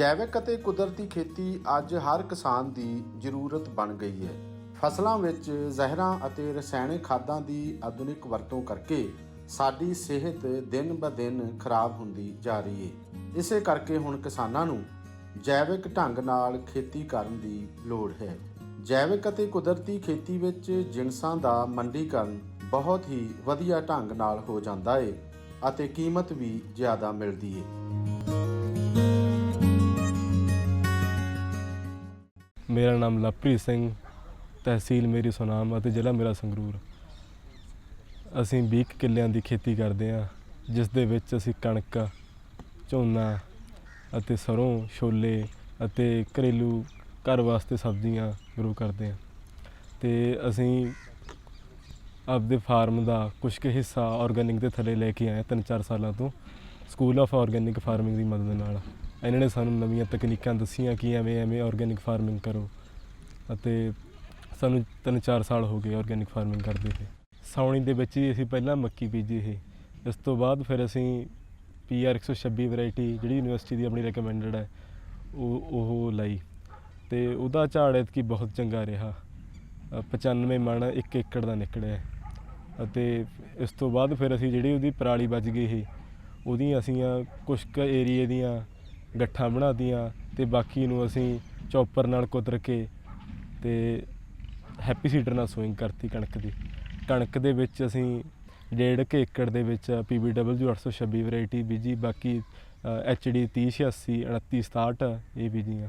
ਜੈਵਿਕ ਅਤੇ ਕੁਦਰਤੀ ਖੇਤੀ ਅੱਜ ਹਰ ਕਿਸਾਨ ਦੀ ਜ਼ਰੂਰਤ ਬਣ ਗਈ ਹੈ। ਫਸਲਾਂ ਵਿੱਚ ਜ਼ਹਿਰਾਂ ਅਤੇ ਰਸਾਇਣਿਕ ਖਾਦਾਂ ਦੀ ਆਧੁਨਿਕ ਵਰਤੋਂ ਕਰਕੇ ਸਾਡੀ ਸਿਹਤ ਦਿਨ ਬ ਦਿਨ ਖਰਾਬ ਹੁੰਦੀ ਜਾ ਰਹੀ ਹੈ। ਇਸੇ ਕਰਕੇ ਹੁਣ ਕਿਸਾਨਾਂ ਨੂੰ ਜੈਵਿਕ ਢੰਗ ਨਾਲ ਖੇਤੀ ਕਰਨ ਦੀ ਲੋੜ ਹੈ। ਜੈਵਿਕ ਅਤੇ ਕੁਦਰਤੀ ਖੇਤੀ ਵਿੱਚ ਜਿਨਸਾਂ ਦਾ ਮੰਡੀਕਰਨ ਬਹੁਤ ਹੀ ਵਧੀਆ ਢੰਗ ਨਾਲ ਹੋ ਜਾਂਦਾ ਹੈ ਅਤੇ ਕੀਮਤ ਵੀ ਜ਼ਿਆਦਾ ਮਿਲਦੀ ਹੈ। ਮੇਰਾ ਨਾਮ ਲਵਪ੍ਰੀਤ ਸਿੰਘ, ਤਹਿਸੀਲ ਮੇਰੀ ਸੁਨਾਮ ਅਤੇ ਜ਼ਿਲ੍ਹਾ ਮੇਰਾ ਸੰਗਰੂਰ। ਅਸੀਂ 20 ਕੁ ਕਿੱਲਿਆਂ ਦੀ ਖੇਤੀ ਕਰਦੇ ਹਾਂ, ਜਿਸ ਦੇ ਵਿੱਚ ਅਸੀਂ ਕਣਕ, ਝੋਨਾ ਅਤੇ ਸਰੋਂ ਛੋਲੇ ਅਤੇ ਘਰੇਲੂ ਘਰ ਵਾਸਤੇ ਸਬਜ਼ੀਆਂ ਗਰੋ ਕਰਦੇ ਹਾਂ। ਤੇ ਅਸੀਂ ਆਪਦੇ ਫਾਰਮ ਦਾ ਕੁਝ ਕੁ ਹਿੱਸਾ ਆਰਗੈਨਿਕ ਦੇ ਥੱਲੇ ਲੈ ਕੇ ਆਏ ਤਿੰਨ ਚਾਰ ਸਾਲਾਂ ਤੋਂ ਸਕੂਲ ਆਫ ਆਰਗੈਨਿਕ ਫਾਰਮਿੰਗ ਦੀ ਮਦਦ ਨਾਲ। ਇਹਨਾਂ ਨੇ ਸਾਨੂੰ ਨਵੀਆਂ ਤਕਨੀਕਾਂ ਦੱਸੀਆਂ ਕਿ ਐਵੇਂ ਐਵੇਂ ਆਰਗੈਨਿਕ ਫਾਰਮਿੰਗ ਕਰੋ ਅਤੇ ਸਾਨੂੰ ਤਿੰਨ ਚਾਰ ਸਾਲ ਹੋ ਗਏ ਆਰਗੈਨਿਕ ਫਾਰਮਿੰਗ ਕਰਦੇ ਹੋਏ। ਸਾਉਣੀ ਦੇ ਵਿੱਚ ਹੀ ਅਸੀਂ ਪਹਿਲਾਂ ਮੱਕੀ ਬੀਜੀ ਇਹ ਇਸ ਤੋਂ ਬਾਅਦ ਫਿਰ ਅਸੀਂ ਪੀਆਰ 126 ਵੈਰਾਈਟੀ ਜਿਹੜੀ ਯੂਨੀਵਰਸਿਟੀ ਦੀ ਆਪਣੀ ਰეკਮੈਂਡਡ ਹੈ ਉਹ ਉਹ ਲਈ। ਤੇ ਉਹਦਾ ਝਾੜ ਐਤਕੀ ਬਹੁਤ ਚੰਗਾ ਰਿਹਾ। ਅ, 95 ਮਣ ਇੱਕ ਏਕੜ ਦਾ ਨਿਕਲਿਆ। ਅਤੇ ਇਸ ਤੋਂ ਬਾਅਦ ਫਿਰ ਅਸੀਂ ਜਿਹੜੀ ਉਹਦੀ ਪਰਾਲੀ ਬਚ ਗਈ ਸੀ ਉਹਦੀਆਂ ਅਸੀਂ ਆ ਏਰੀਏ ਦੀਆਂ ਗੱਠਾਂ ਬਣਾਤੀਆਂ ਤੇ ਬਾਕੀ ਨੂੰ ਅਸੀਂ ਚੌਪਰ ਨਾਲ ਕੁਤਰ ਕੇ ਤੇ ਹੈਪੀ ਸੀਡਰ ਨਾਲ ਸੋਇੰਗ ਕਰਤੀ ਕਣਕ ਦੀ। ਕਣਕ ਦੇ ਵਿੱਚ ਅਸੀਂ ਡੇਢ ਕੁ ਏਕੜ ਦੇ ਵਿੱਚ PBW 826 ਵੈਰਾਈਟੀ ਬੀਜੀ, ਬਾਕੀ HD 3086 2967 ਇਹ ਬੀਜੀਆਂ।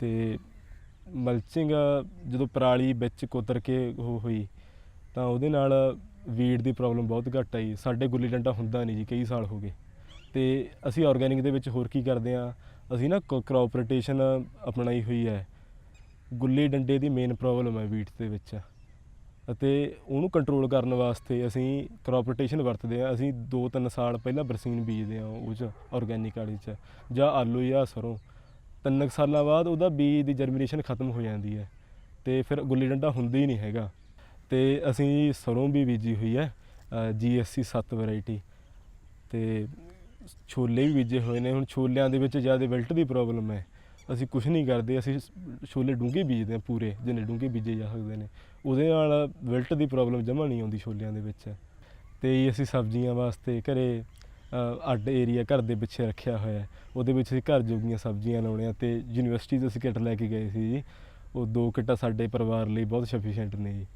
ਤੇ ਮਲਚਿੰਗ ਜਦੋਂ ਪਰਾਲੀ ਵਿੱਚ ਕੁਤਰ ਕੇ ਉਹ ਹੋਈ ਤਾਂ ਉਹਦੇ ਨਾਲ ਵੀਡ ਦੀ ਪ੍ਰੋਬਲਮ ਬਹੁਤ ਘੱਟ ਆਈ। ਸਾਡੇ ਗੁੱਲੀ ਡੰਡਾ ਹੁੰਦਾ ਨਹੀਂ ਜੀ, ਕਈ ਸਾਲ ਹੋ ਗਏ। ਤੇ ਅਸੀਂ ਆਰਗੈਨਿਕ ਦੇ ਵਿੱਚ ਹੋਰ ਕੀ ਕਰਦੇ ਆ ਅਸੀਂ ਨਾ ਕ੍ਰੌਪ ਰੋਟੇਸ਼ਨ ਅਪਣਾਈ ਹੋਈ ਹੈ। ਗੁੱਲੀ ਡੰਡੇ ਦੀ ਮੇਨ ਪ੍ਰੋਬਲਮ ਹੈ ਵੀਟ ਦੇ ਵਿੱਚ। ਅਤੇ ਉਹਨੂੰ ਕੰਟਰੋਲ ਕਰਨ ਵਾਸਤੇ ਅਸੀਂ ਕ੍ਰੌਪ ਰੋਟੇਸ਼ਨ ਵਰਤਦੇ ਆ ਅਸੀਂ 2-3 ਸਾਲ ਪਹਿਲਾਂ ਬਰਸੀਨ ਬੀਜਦੇ ਆ ਉਹ ਚ ਆਰਗੈਨਿਕ ਵਾਲੀ ਚ, ਜਾਂ ਆਲੂ ਜਾਂ ਸਰੋਂ। ਤਿੰਨ ਕੁ ਸਾਲਾਂ ਬਾਅਦ ਉਹਦਾ ਬੀਜ ਦੀ ਜਰਮੀਨੇਸ਼ਨ ਖਤਮ ਹੋ ਜਾਂਦੀ ਹੈ। ਤੇ ਫਿਰ ਗੁੱਲੀ ਡੰਡਾ ਹੁੰਦਾ ਹੀ ਨਹੀਂ ਹੈਗਾ। ਤੇ ਅਸੀਂ ਸਰੋਂ ਵੀ ਬੀਜੀ ਹੋਈ ਹੈ ਜੀਐਸਸੀ 7 ਵੈਰਾਈਟੀ ਤੇ ਛੋਲੇ ਵੀ ਬੀਜੇ ਹੋਏ ਨੇ, ਹੁਣ ਛੋਲਿਆਂ ਦੇ ਵਿੱਚ ਜ਼ਿਆਦਾ ਵਿਲਟ ਦੀ ਪ੍ਰੋਬਲਮ ਹੈ। ਅਸੀਂ ਕੁਝ ਨਹੀਂ ਕਰਦੇ, ਅਸੀਂ ਛੋਲੇ ਡੂੰਘੇ ਬੀਜਦੇ ਹਾਂ ਪੂਰੇ, ਜਿੰਨੇ ਡੂੰਘੇ ਬੀਜੇ ਜਾ ਸਕਦੇ ਨੇ। ਉਹਦੇ ਨਾਲ ਵਿਲਟ ਦੀ ਪ੍ਰੋਬਲਮ ਜਮਾ ਨਹੀਂ ਆਉਂਦੀ ਛੋਲਿਆਂ ਦੇ ਵਿੱਚ। ਤੇ ਅਸੀਂ ਸਬਜ਼ੀਆਂ ਵਾਸਤੇ ਘਰੇ ਅੱਡ ਏਰੀਆ ਘਰ ਦੇ ਪਿੱਛੇ ਰੱਖਿਆ ਹੋਇਆ ਉਹਦੇ ਵਿੱਚ ਅਸੀਂ ਘਰ ਜੋਗੀਆਂ ਸਬਜ਼ੀਆਂ ਲਾਉਣੇ ਆ ਤੇ ਯੂਨੀਵਰਸਿਟੀ ਤੋਂ ਅਸੀਂ ਕਿੱਟ ਲੈ ਕੇ ਗਏ ਸੀ ਜੀ। ਉਹ ਦੋ ਕਿੱਟਾਂ ਸਾਡੇ ਪਰਿਵਾਰ ਲਈ ਬਹੁਤ ਸਫੀਸ਼ੀਐਂਟ ਨੇ ਜੀ।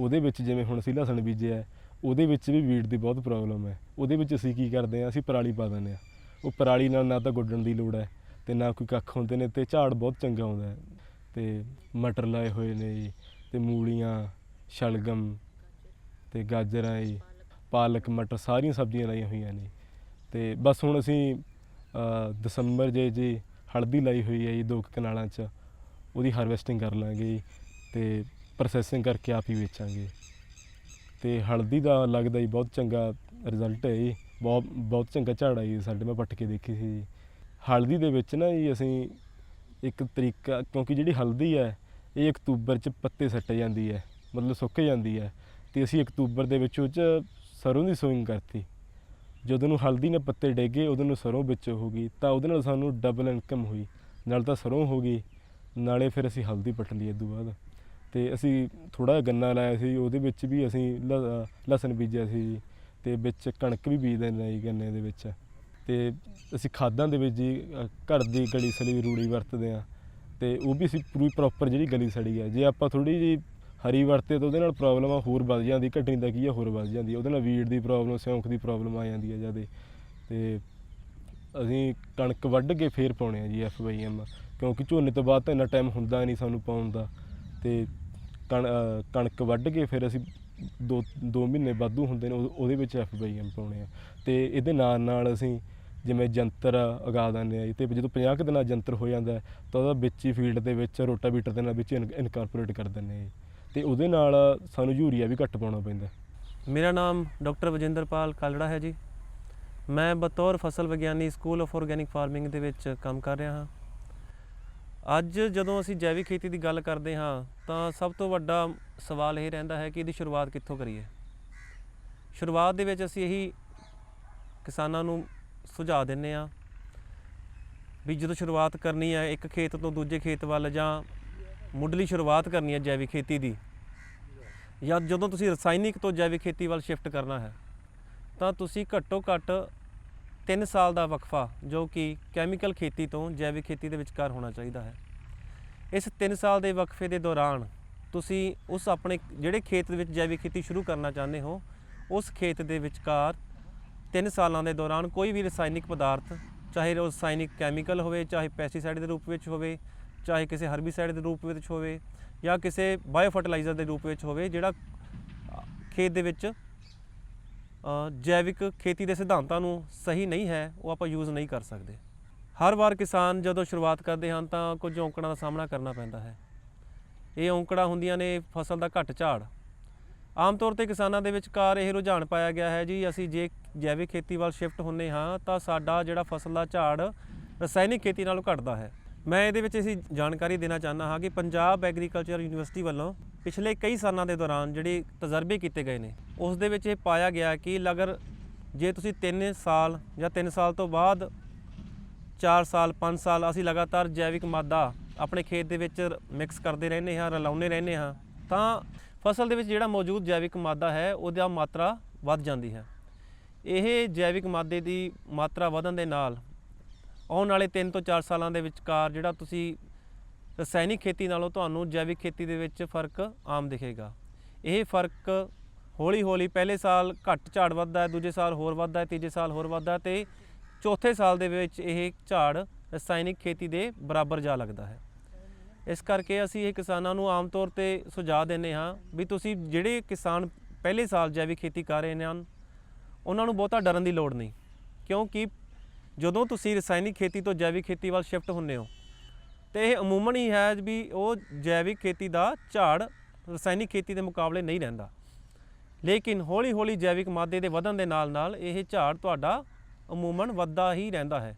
ਉਹਦੇ ਵਿੱਚ ਜਿਵੇਂ ਹੁਣ ਅਸੀਂ ਲਸਣ ਬੀਜਿਆ ਉਹਦੇ ਵਿੱਚ ਵੀ ਵੀਡ ਦੀ ਬਹੁਤ ਪ੍ਰੋਬਲਮ ਹੈ। ਉਹਦੇ ਵਿੱਚ ਅਸੀਂ ਕੀ ਕਰਦੇ ਹਾਂ, ਅਸੀਂ ਪਰਾਲੀ ਪਾ ਦਿੰਦੇ ਹਾਂ। ਉਹ ਪਰਾਲੀ ਨਾਲ ਨਾ ਤਾਂ ਗੁੱਡਣ ਦੀ ਲੋੜ ਹੈ ਤੇ ਨਾ ਕੋਈ ਕੱਖ ਹੁੰਦੇ ਨੇ ਤੇ ਝਾੜ ਬਹੁਤ ਚੰਗਾ ਆਉਂਦਾ ਹੈ। ਤੇ ਮਟਰ ਲਾਏ ਹੋਏ ਨੇ ਜੀ, ਤੇ ਮੂਲੀਆਂ, ਸ਼ਲਗਮ ਤੇ ਗਾਜਰਾਂ ਜੀ, ਪਾਲਕ, ਮਟਰ ਸਾਰੀਆਂ ਸਬਜ਼ੀਆਂ ਲਾਈਆਂ ਹੋਈਆਂ ਨੇ। ਤੇ ਬਸ ਹੁਣ ਅਸੀਂ ਦਸੰਬਰ ਜੇ ਜੀ ਹਲਦੀ ਲਾਈ ਹੋਈ ਹੈ ਜੀ ਦੋ ਕੁ ਕਨਾਲਾਂ 'ਚ, ਉਹਦੀ ਹਾਰਵੈਸਟਿੰਗ ਕਰ ਲਾਂਗੇ ਜੀ ਤੇ ਪ੍ਰੋਸੈਸਿੰਗ ਕਰਕੇ ਆਪ ਹੀ ਵੇਚਾਂਗੇ। ਤੇ ਹਲਦੀ ਦਾ ਲੱਗਦਾ ਜੀ, ਬਹੁਤ ਚੰਗਾ ਰਿਜ਼ਲਟ ਹੈ ਜੀ। ਬਹੁਤ ਬਹੁਤ ਚੰਗਾ ਝਾੜ ਆਈ ਸਾਡੇ ਮੈਂ ਪੱਟ ਕੇ ਦੇਖੀ ਸੀ ਜੀ। ਹਲਦੀ ਦੇ ਵਿੱਚ ਨਾ ਜੀ ਅਸੀਂ ਇੱਕ ਤਰੀਕਾ, ਕਿਉਂਕਿ ਜਿਹੜੀ ਹਲਦੀ ਹੈ, ਇਹ ਅਕਤੂਬਰ ਚ ਪੱਤੇ ਸੱਟ ਜਾਂਦੀ ਹੈ, ਮਤਲਬ ਸੁੱਕ ਜਾਂਦੀ ਹੈ। ਤੇ ਅਸੀਂ ਅਕਤੂਬਰ ਦੇ ਵਿੱਚ ਉਹ 'ਚ ਸਰੋਂ ਦੀ ਸੋਇੰਗ ਕਰਤੀ। ਜਦੋਂ ਨੂੰ ਹਲਦੀ ਨੇ ਪੱਤੇ ਡੇਗੇ ਉਦੋਂ ਨੂੰ ਸਰੋਂ ਵਿੱਚ ਹੋ ਗਈ, ਤਾਂ ਉਹਦੇ ਨਾਲ ਸਾਨੂੰ ਡਬਲ ਇਨਕਮ ਹੋਈ। ਨਾਲ ਤਾਂ ਸਰੋਂ ਹੋ ਗਈ, ਨਾਲੇ ਫਿਰ ਅਸੀਂ ਹਲਦੀ ਪੱਟ ਲਈ ਇਹ ਤੋਂ ਬਾਅਦ। ਤੇ ਅਸੀਂ ਥੋੜਾ ਜਿਹਾ ਗੰਨਾ ਲਾਇਆ ਸੀ ਉਹਦੇ ਵਿੱਚ ਵੀ ਅਸੀਂ ਲ- ਲਸਣ ਬੀਜਿਆ ਸੀ ਜੀ ਤੇ ਵਿੱਚ ਕਣਕ ਵੀ ਬੀਜ ਦਿੰਦੇ ਜੀ ਗੰਨੇ ਦੇ ਵਿੱਚ। ਤੇ ਅਸੀਂ ਖਾਦਾਂ ਦੇ ਵਿੱਚ ਜੀ ਅ, ਘਰ ਦੀ ਗਲੀ ਸੜੀ ਰੂੜੀ ਵਰਤਦੇ ਆ ਤੇ ਉਹ ਵੀ ਅਸੀਂ ਪੂਰੀ ਪ੍ਰੋਪਰ ਜਿਹੜੀ ਗਲੀ ਸੜੀ ਆ। ਜੇ ਆਪਾਂ ਥੋੜੀ ਜੀ ਹਰੀ ਵਰਤੇ ਤਾਂ ਉਹਦੇ ਨਾਲ ਪ੍ਰੋਬਲਮ ਆ ਹੋਰ ਵੱਧ ਜਾਂਦੀ ਘਟਣੀ ਦਾ ਕੀ ਆ ਹੋਰ ਵੱਧ ਜਾਂਦੀ। ਹੈ ਉਹਦੇ ਨਾਲ ਵੀੜ ਦੀ ਪ੍ਰੋਬਲਮ ਸਿਉਂਕ ਦੀ ਪ੍ਰੋਬਲਮ ਆ ਜਾਂਦੀ ਹੈ ਜਿਆਦੇ। ਤੇ ਅਸੀਂ ਕਣਕ ਵੱਢ ਕੇ ਫੇਰ ਪਾਉਣੇ ਆ ਜੀ ਐਮ ਕਿਉਂਕਿ ਝੋਨੇ ਤੋਂ ਬਾਅਦ ਤਾਂ ਇੰਨਾ ਟਾਈਮ ਹੁੰਦਾ ਨਹੀਂ ਸਾਨੂੰ ਪਾਉਣ ਦਾ। ਤੇ ਕਣਕ ਵੱਢ ਕੇ ਫਿਰ ਅਸੀਂ ਦੋ ਦੋ ਮਹੀਨੇ ਵਾਧੂ ਹੁੰਦੇ ਨੇ, ਉਹ- ਉਹਦੇ ਵਿੱਚ ਐਮ ਪਾਉਣੇ ਆ। ਤੇ ਇਹਦੇ ਨਾਲ ਨਾਲ ਅਸੀਂ ਜਿਵੇਂ ਜੰਤਰ ਉਗਾ ਦਿੰਦੇ ਆ ਜੀ ਤੇ ਜਦੋਂ 50 ਕੁ ਦਿਨਾਂ ਜੰਤਰ ਹੋ ਜਾਂਦਾ, ਤਾਂ ਉਹਦਾ ਵਿੱਚ ਹੀ ਫੀਲਡ ਦੇ ਵਿੱਚ, ਰੋਟਾਵੀਟਰ ਦੇ ਨਾਲ ਵਿੱਚ ਇਨਕਾਰਪੋਰੇਟ ਕਰ ਦਿੰਦੇ ਆ। ਜੀ ਤੇ ਉਹਦੇ ਨਾਲ ਸਾਨੂੰ ਯੂਰੀਆ ਵੀ ਘੱਟ ਪਾਉਣਾ ਪੈਂਦਾ। ਮੇਰਾ ਨਾਮ ਡਾਕਟਰ ਵਜਿੰਦਰਪਾਲ ਕਾਲੜਾ ਹੈ ਜੀ। ਮੈਂ ਬਤੌਰ ਫਸਲ ਵਿਗਿਆਨੀ ਸਕੂਲ ਆਫ ਆਰਗੈਨਿਕ ਫਾਰਮਿੰਗ ਦੇ ਵਿੱਚ ਕੰਮ ਕਰ ਰਿਹਾ ਹਾਂ। ਅੱਜ ਜਦੋਂ ਅਸੀਂ ਜੈਵਿਕ ਖੇਤੀ ਦੀ ਗੱਲ ਕਰਦੇ ਹਾਂ, ਤਾਂ ਸਭ ਤੋਂ ਵੱਡਾ ਸਵਾਲ ਇਹ ਰਹਿੰਦਾ ਹੈ ਕਿ ਇਹਦੀ ਸ਼ੁਰੂਆਤ ਕਿੱਥੋਂ ਕਰੀਏ? ਸ਼ੁਰੂਆਤ ਦੇ ਵਿੱਚ ਅਸੀਂ ਇਹੀ ਕਿਸਾਨਾਂ ਨੂੰ ਸੁਝਾਅ ਦਿੰਨੇ ਆ ਵੀ ਜਦੋਂ ਸ਼ੁਰੂਆਤ ਕਰਨੀ ਹੈ, ਇੱਕ ਖੇਤ ਤੋਂ ਦੂਜੇ ਖੇਤ ਵੱਲ ਜਾਂ ਮੁੱਢਲੀ ਸ਼ੁਰੂਆਤ ਕਰਨੀ ਹੈ ਜੈਵਿਕ ਖੇਤੀ ਦੀ, ਜਾਂ ਜਦੋਂ ਤੁਸੀਂ ਰਸਾਇਣਿਕ ਤੋਂ ਜੈਵਿਕ ਖੇਤੀ ਵੱਲ ਸ਼ਿਫਟ ਕਰਨਾ ਹੈ, ਤਾਂ ਤੁਸੀਂ ਘੱਟੋ ਘੱਟ 3 ਸਾਲ ਦਾ ਵਕਫਾ, ਜੋ ਕਿ ਕੈਮੀਕਲ ਖੇਤੀ ਤੋਂ ਜੈਵਿਕ ਖੇਤੀ ਦੇ ਵਿਚਕਾਰ ਹੋਣਾ ਚਾਹੀਦਾ ਹੈ। ਇਸ 3 ਸਾਲ ਦੇ ਵਕਫੇ ਦੇ ਦੌਰਾਨ ਤੁਸੀਂ ਉਸ ਆਪਣੇ ਜਿਹੜੇ ਖੇਤ ਦੇ ਵਿੱਚ ਜੈਵਿਕ ਖੇਤੀ ਸ਼ੁਰੂ ਕਰਨਾ ਚਾਹੁੰਦੇ ਹੋ, ਉਸ ਖੇਤ ਦੇ ਵਿਚਕਾਰ 3 ਸਾਲਾਂ ਦੇ ਦੌਰਾਨ ਕੋਈ ਵੀ ਰਸਾਇਣਿਕ ਪਦਾਰਥ, ਚਾਹੇ ਉਹ ਰਸਾਇਣਿਕ ਕੈਮੀਕਲ ਹੋਵੇ, ਚਾਹੇ ਪੈਸਟੀਸਾਈਡ ਦੇ ਰੂਪ ਵਿੱਚ ਹੋਵੇ, ਚਾਹੇ ਕਿਸੇ ਹਰਬੀਸਾਈਡ ਦੇ ਰੂਪ ਵਿੱਚ ਹੋਵੇ ਜਾਂ ਕਿਸੇ ਬਾਇਓ ਫਰਟੀਲਾਈਜ਼ਰ ਦੇ ਰੂਪ ਵਿੱਚ ਹੋਵੇ, ਜਿਹੜਾ ਖੇਤ ਦੇ ਵਿੱਚ ਜੈਵਿਕ ਖੇਤੀ ਦੇ ਸਿਧਾਂਤਾਂ ਨੂੰ ਸਹੀ ਨਹੀਂ ਹੈ, ਉਹ ਆਪਾਂ ਯੂਜ਼ ਨਹੀਂ ਕਰ ਸਕਦੇ। ਹਰ ਵਾਰ ਕਿਸਾਨ ਜਦੋਂ ਸ਼ੁਰੂਆਤ ਕਰਦੇ ਹਨ ਤਾਂ ਕੁਝ ਔਂਕੜਾਂ ਦਾ ਸਾਹਮਣਾ ਕਰਨਾ ਪੈਂਦਾ ਹੈ। ਇਹ ਔਂਕੜਾਂ ਹੁੰਦੀਆਂ ਨੇ ਫਸਲ ਦਾ ਘੱਟ ਝਾੜ। ਆਮ ਤੌਰ ਤੇ ਕਿਸਾਨਾਂ ਦੇ ਵਿਚਕਾਰ ਇਹ ਰੁਝਾਨ ਪਾਇਆ ਗਿਆ ਹੈ ਜੀ, ਅਸੀਂ ਜੇ ਜੈਵਿਕ ਖੇਤੀ ਵੱਲ ਸ਼ਿਫਟ ਹੁੰਨੇ ਹਾਂ ਤਾਂ ਸਾਡਾ ਜਿਹੜਾ ਫਸਲ ਦਾ ਝਾੜ ਰਸਾਇਣਿਕ ਖੇਤੀ ਨਾਲੋਂ ਘਟਦਾ ਹੈ। ਮੈਂ ਇਹਦੇ ਵਿੱਚ ਅਸੀਂ ਜਾਣਕਾਰੀ ਦੇਣਾ ਚਾਹੁੰਦਾ ਹਾਂ ਕਿ ਪੰਜਾਬ ਐਗਰੀਕਲਚਰ ਯੂਨੀਵਰਸਿਟੀ ਵੱਲੋਂ ਪਿਛਲੇ ਕਈ ਸਾਲਾਂ ਦੇ ਦੌਰਾਨ ਜਿਹੜੇ ਤਜਰਬੇ ਕੀਤੇ ਗਏ ਨੇ, ਉਸ ਦੇ ਵਿੱਚ ਇਹ ਪਾਇਆ ਗਿਆ ਕਿ ਲਗਰ ਜੇ ਤੁਸੀਂ 3 ਸਾਲ ਜਾਂ 3 ਸਾਲ ਤੋਂ ਬਾਅਦ 4 ਸਾਲ 5 ਸਾਲ ਅਸੀਂ ਲਗਾਤਾਰ ਜੈਵਿਕ ਮਾਦਾ ਆਪਣੇ ਖੇਤ ਦੇ ਵਿੱਚ ਮਿਕਸ ਕਰਦੇ ਰਹਿੰਦੇ ਹਾਂ, ਰਲਾਉਂਦੇ ਰਹਿੰਦੇ ਹਾਂ, ਤਾਂ ਫਸਲ ਦੇ ਵਿੱਚ ਜਿਹੜਾ ਮੌਜੂਦ ਜੈਵਿਕ ਮਾਦਾ ਹੈ, ਉਹਦਾ ਮਾਤਰਾ ਵੱਧ ਜਾਂਦੀ ਹੈ। ਇਹ ਜੈਵਿਕ ਮਾਦੇ ਦੀ ਮਾਤਰਾ ਵਧਣ ਦੇ ਨਾਲ ਆਉਣ ਵਾਲੇ 3 ਤੋਂ 4 ਸਾਲਾਂ ਦੇ ਵਿਚਕਾਰ ਜਿਹੜਾ ਤੁਸੀਂ ਰਸਾਇਣਿਕ ਖੇਤੀ ਨਾਲੋਂ ਤੁਹਾਨੂੰ ਜੈਵਿਕ ਖੇਤੀ ਦੇ ਵਿੱਚ ਫ਼ਰਕ ਆਮ ਦਿਖੇਗਾ। ਇਹ ਫ਼ਰਕ ਹੌਲੀ ਹੌਲੀ ਪਹਿਲੇ ਸਾਲ ਘੱਟ ਝਾੜ ਵੱਧਦਾ ਹੈ, ਦੂਜੇ ਸਾਲ ਹੋਰ ਵੱਧਦਾ ਹੈ, ਤੀਜੇ ਸਾਲ ਹੋਰ ਵੱਧਦਾ ਹੈ ਤੇ ਚੌਥੇ ਸਾਲ ਦੇ ਵਿੱਚ ਇਹ ਝਾੜ ਰਸਾਇਣਿਕ ਖੇਤੀ ਦੇ ਬਰਾਬਰ ਜਾ ਲੱਗਦਾ ਹੈ। ਇਸ ਕਰਕੇ ਅਸੀਂ ਇਹ ਕਿਸਾਨਾਂ ਨੂੰ ਆਮ ਤੌਰ ਤੇ ਸੁਝਾਅ ਦਿੰਦੇ ਹਾਂ ਵੀ ਤੁਸੀਂ ਜਿਹੜੇ ਕਿਸਾਨ ਪਹਿਲੇ ਸਾਲ ਜੈਵਿਕ ਖੇਤੀ ਕਰ ਰਹੇ ਨੇ ਹਨ, ਉਹਨਾਂ ਨੂੰ ਬਹੁਤਾ ਡਰਨ ਦੀ ਲੋੜ ਨਹੀਂ। ਕਿਉਂਕਿ ਜਦੋਂ ਤੁਸੀਂ ਰਸਾਇਣਿਕ ਖੇਤੀ ਤੋਂ ਜੈਵਿਕ ਖੇਤੀ ਵੱਲ ਸ਼ਿਫਟ ਹੁੰਦੇ ਹੋ ਤੇ ਇਹ ਅਮੂਮਨ ਹੀ ਹੈ ਵੀ ਉਹ ਜੈਵਿਕ ਖੇਤੀ ਦਾ ਝਾੜ ਰਸਾਇਣਿਕ ਖੇਤੀ ਦੇ ਮੁਕਾਬਲੇ ਨਹੀਂ ਰਹਿੰਦਾ। ਲੇਕਿਨ ਹੌਲੀ ਹੌਲੀ ਜੈਵਿਕ ਮਾਦੇ ਦੇ ਵਧਣ ਦੇ ਨਾਲ ਨਾਲ ਇਹ ਝਾੜ ਤੁਹਾਡਾ ਅਮੂਮਨ ਵੱਧਦਾ ਹੀ ਰਹਿੰਦਾ ਹੈ।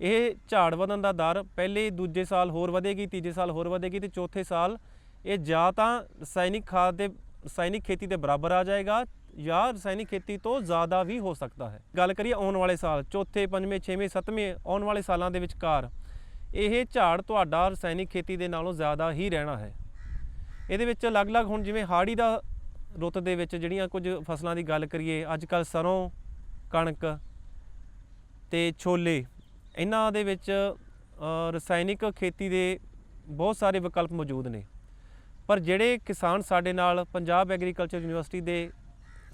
ਇਹ ਝਾੜ ਵਧਣ ਦਾ ਦਰ ਪਹਿਲੇ, ਦੂਜੇ ਸਾਲ ਹੋਰ ਵਧੇਗੀ, ਤੀਜੇ ਸਾਲ ਹੋਰ ਵਧੇਗੀ ਤੇ ਚੌਥੇ ਸਾਲ ਇਹ ਜਾਂ ਤਾਂ ਰਸਾਇਣਿਕ ਖਾਦ ਦੇ, ਰਸਾਇਣਿਕ ਖੇਤੀ ਦੇ ਬਰਾਬਰ ਆ ਜਾਏਗਾ ਜਾਂ ਰਸਾਇਣਿਕ ਖੇਤੀ ਤੋਂ ਜ਼ਿਆਦਾ ਵੀ ਹੋ ਸਕਦਾ ਹੈ। ਗੱਲ ਕਰੀਏ ਆਉਣ ਵਾਲੇ ਸਾਲ, ਚੌਥੇ, ਪੰਜਵੇਂ, ਛੇਵੇਂ, ਸੱਤਵੇਂ ਆਉਣ ਵਾਲੇ ਸਾਲਾਂ ਦੇ ਵਿਚਕਾਰ ਇਹ ਝਾੜ ਤੁਹਾਡਾ ਰਸਾਇਣਿਕ ਖੇਤੀ ਦੇ ਨਾਲੋਂ ਜ਼ਿਆਦਾ ਹੀ ਰਹਿਣਾ ਹੈ। ਇਹਦੇ ਵਿੱਚ ਅਲੱਗ-ਅਲੱਗ ਹੁਣ ਜਿਵੇਂ ਹਾੜੀ ਦਾ ਰੁੱਤ ਦੇ ਵਿੱਚ ਜਿਹੜੀਆਂ ਕੁਝ ਫਸਲਾਂ ਦੀ ਗੱਲ ਕਰੀਏ ਅੱਜ ਕੱਲ ਸਰੋਂ, ਕਣਕ ਤੇ ਛੋਲੇ, ਇਹਨਾਂ ਦੇ ਵਿੱਚ ਰਸਾਇਣਿਕ ਖੇਤੀ ਦੇ ਬਹੁਤ ਸਾਰੇ ਵਿਕਲਪ ਮੌਜੂਦ ਨੇ। ਪਰ ਜਿਹੜੇ ਕਿਸਾਨ ਸਾਡੇ ਨਾਲ ਪੰਜਾਬ ਐਗਰੀਕਲਚਰ ਯੂਨੀਵਰਸਿਟੀ ਦੇ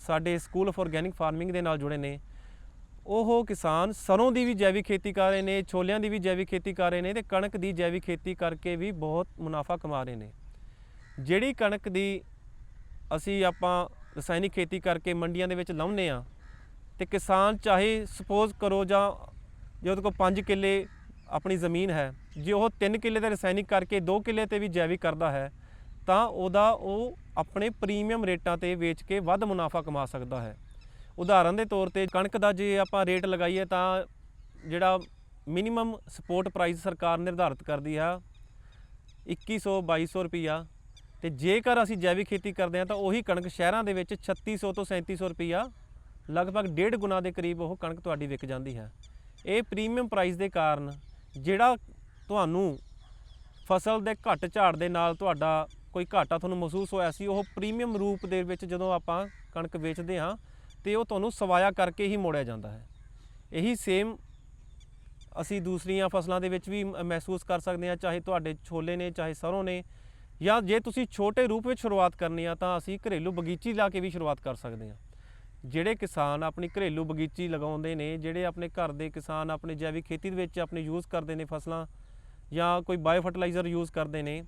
ਸਾਡੇ ਸਕੂਲ ਆਫ ਆਰਗੈਨਿਕ ਫਾਰਮਿੰਗ ਦੇ ਨਾਲ ਜੁੜੇ ਨੇ ਉਹ ਕਿਸਾਨ ਸਰੋਂ ਦੀ ਵੀ ਜੈਵਿਕ ਖੇਤੀ ਕਰ ਰਹੇ ਨੇ, ਛੋਲਿਆਂ ਦੀ ਵੀ ਜੈਵਿਕ ਖੇਤੀ ਕਰ ਰਹੇ ਨੇ ਤੇ ਕਣਕ ਦੀ ਜੈਵਿਕ ਖੇਤੀ ਕਰਕੇ ਵੀ ਬਹੁਤ ਮੁਨਾਫਾ ਕਮਾ ਰਹੇ ਨੇ। ਜਿਹੜੀ ਕਣਕ ਦੀ ਅਸੀਂ ਆਪਾਂ ਰਸਾਇਣਿਕ ਖੇਤੀ ਕਰਕੇ ਮੰਡੀਆਂ ਦੇ ਵਿੱਚ ਲਾਉਂਦੇ ਆ ਤੇ ਕਿਸਾਨ ਚਾਹੇ ਸਪੋਜ਼ ਕਰੋ ਜਾਂ ਜੇ ਉਹਦੇ ਕੋਲ 5 ਕਿੱਲੇ ਆਪਣੀ ਜ਼ਮੀਨ ਹੈ, ਜੇ ਉਹ 3 ਕਿੱਲੇ ਦਾ ਰਸਾਇਣਿਕ ਕਰਕੇ 2 ਕਿੱਲੇ ਤੇ ਵੀ ਜੈਵਿਕ ਕਰਦਾ ਹੈ, ਤਾਂ ਉਹਦਾ ਉਹ ਆਪਣੇ ਪ੍ਰੀਮੀਅਮ ਰੇਟਾਂ ਤੇ ਵੇਚ ਕੇ ਵੱਧ ਮੁਨਾਫਾ ਕਮਾ ਸਕਦਾ ਹੈ। ਉਦਾਹਰਨ ਦੇ ਤੌਰ ਤੇ ਕਣਕ ਦਾ ਜੇ ਆਪਾਂ ਰੇਟ ਲਗਾਈਏ ਤਾਂ ਜਿਹੜਾ ਮਿਨੀਮਮ ਸਪੋਰਟ ਪ੍ਰਾਈਸ ਸਰਕਾਰ ਨਿਰਧਾਰਿਤ ਕਰਦੀ ਆ 2100 2200 ਰੁਪਈਆ। ਤੇ ਜੇਕਰ ਅਸੀਂ ਜੈਵਿਕ ਖੇਤੀ ਕਰਦੇ ਹਾਂ ਤਾਂ ਉਹੀ ਕਣਕ ਸ਼ਹਿਰਾਂ ਦੇ ਵਿੱਚ 3600 ਤੋਂ 3700 ਰੁਪਈਆ, ਲਗਭਗ ਡੇਢ ਗੁਣਾ ਦੇ ਕਰੀਬ ਉਹ ਕਣਕ ਤੁਹਾਡੀ ਵਿਕ ਜਾਂਦੀ ਹੈ। ਇਹ ਪ੍ਰੀਮੀਅਮ ਪ੍ਰਾਈਸ ਦੇ ਕਾਰਨ ਜਿਹੜਾ ਤੁਹਾਨੂੰ ਫਸਲ ਦੇ ਘੱਟ ਝਾੜ ਦੇ ਨਾਲ ਤੁਹਾਡਾ ਕੋਈ ਘਾਟਾ ਤੁਹਾਨੂੰ ਮਹਿਸੂਸ ਹੋਇਆ ਸੀ, ਉਹ ਪ੍ਰੀਮੀਅਮ ਰੂਪ ਦੇ ਵਿੱਚ ਜਦੋਂ ਆਪਾਂ ਕਣਕ ਵੇਚਦੇ ਹਾਂ ਤੇ ਉਹ ਤੁਹਾਨੂੰ ਸਵਾਇਆ ਕਰਕੇ ਹੀ ਮੋੜਿਆ ਜਾਂਦਾ ਹੈ। ਇਹੀ ਸੇਮ ਅਸੀਂ ਦੂਸਰੀਆਂ ਫਸਲਾਂ ਦੇ ਵਿੱਚ ਵੀ ਮਹਿਸੂਸ ਕਰ ਸਕਦੇ ਹਾਂ, ਚਾਹੇ ਤੁਹਾਡੇ ਛੋਲੇ ਨੇ, ਚਾਹੇ ਸਰੋਂ ਨੇ, ਜਾਂ ਜੇ ਤੁਸੀਂ ਛੋਟੇ ਰੂਪ ਵਿੱਚ ਸ਼ੁਰੂਆਤ ਕਰਨੀ ਆ ਤਾਂ ਅਸੀਂ ਘਰੇਲੂ ਬਗੀਚੀ ਲਾ ਕੇ ਵੀ ਸ਼ੁਰੂਆਤ ਕਰ ਸਕਦੇ ਹਾਂ। ਜਿਹੜੇ ਕਿਸਾਨ ਆਪਣੀ ਘਰੇਲੂ ਬਗੀਚੀ ਲਗਾਉਂਦੇ ਨੇ, ਜਿਹੜੇ ਆਪਣੇ ਘਰ ਦੇ ਕਿਸਾਨ ਆਪਣੇ ਜੈਵਿਕ ਖੇਤੀ ਦੇ ਵਿੱਚ ਆਪਣੇ ਯੂਜ਼ ਕਰਦੇ ਨੇ ਫਸਲਾਂ, ਜਾਂ ਕੋਈ ਬਾਇਓ ਫਰਟੀਲਾਈਜ਼ਰ ਯੂਜ਼ ਕਰਦੇ ਨੇ,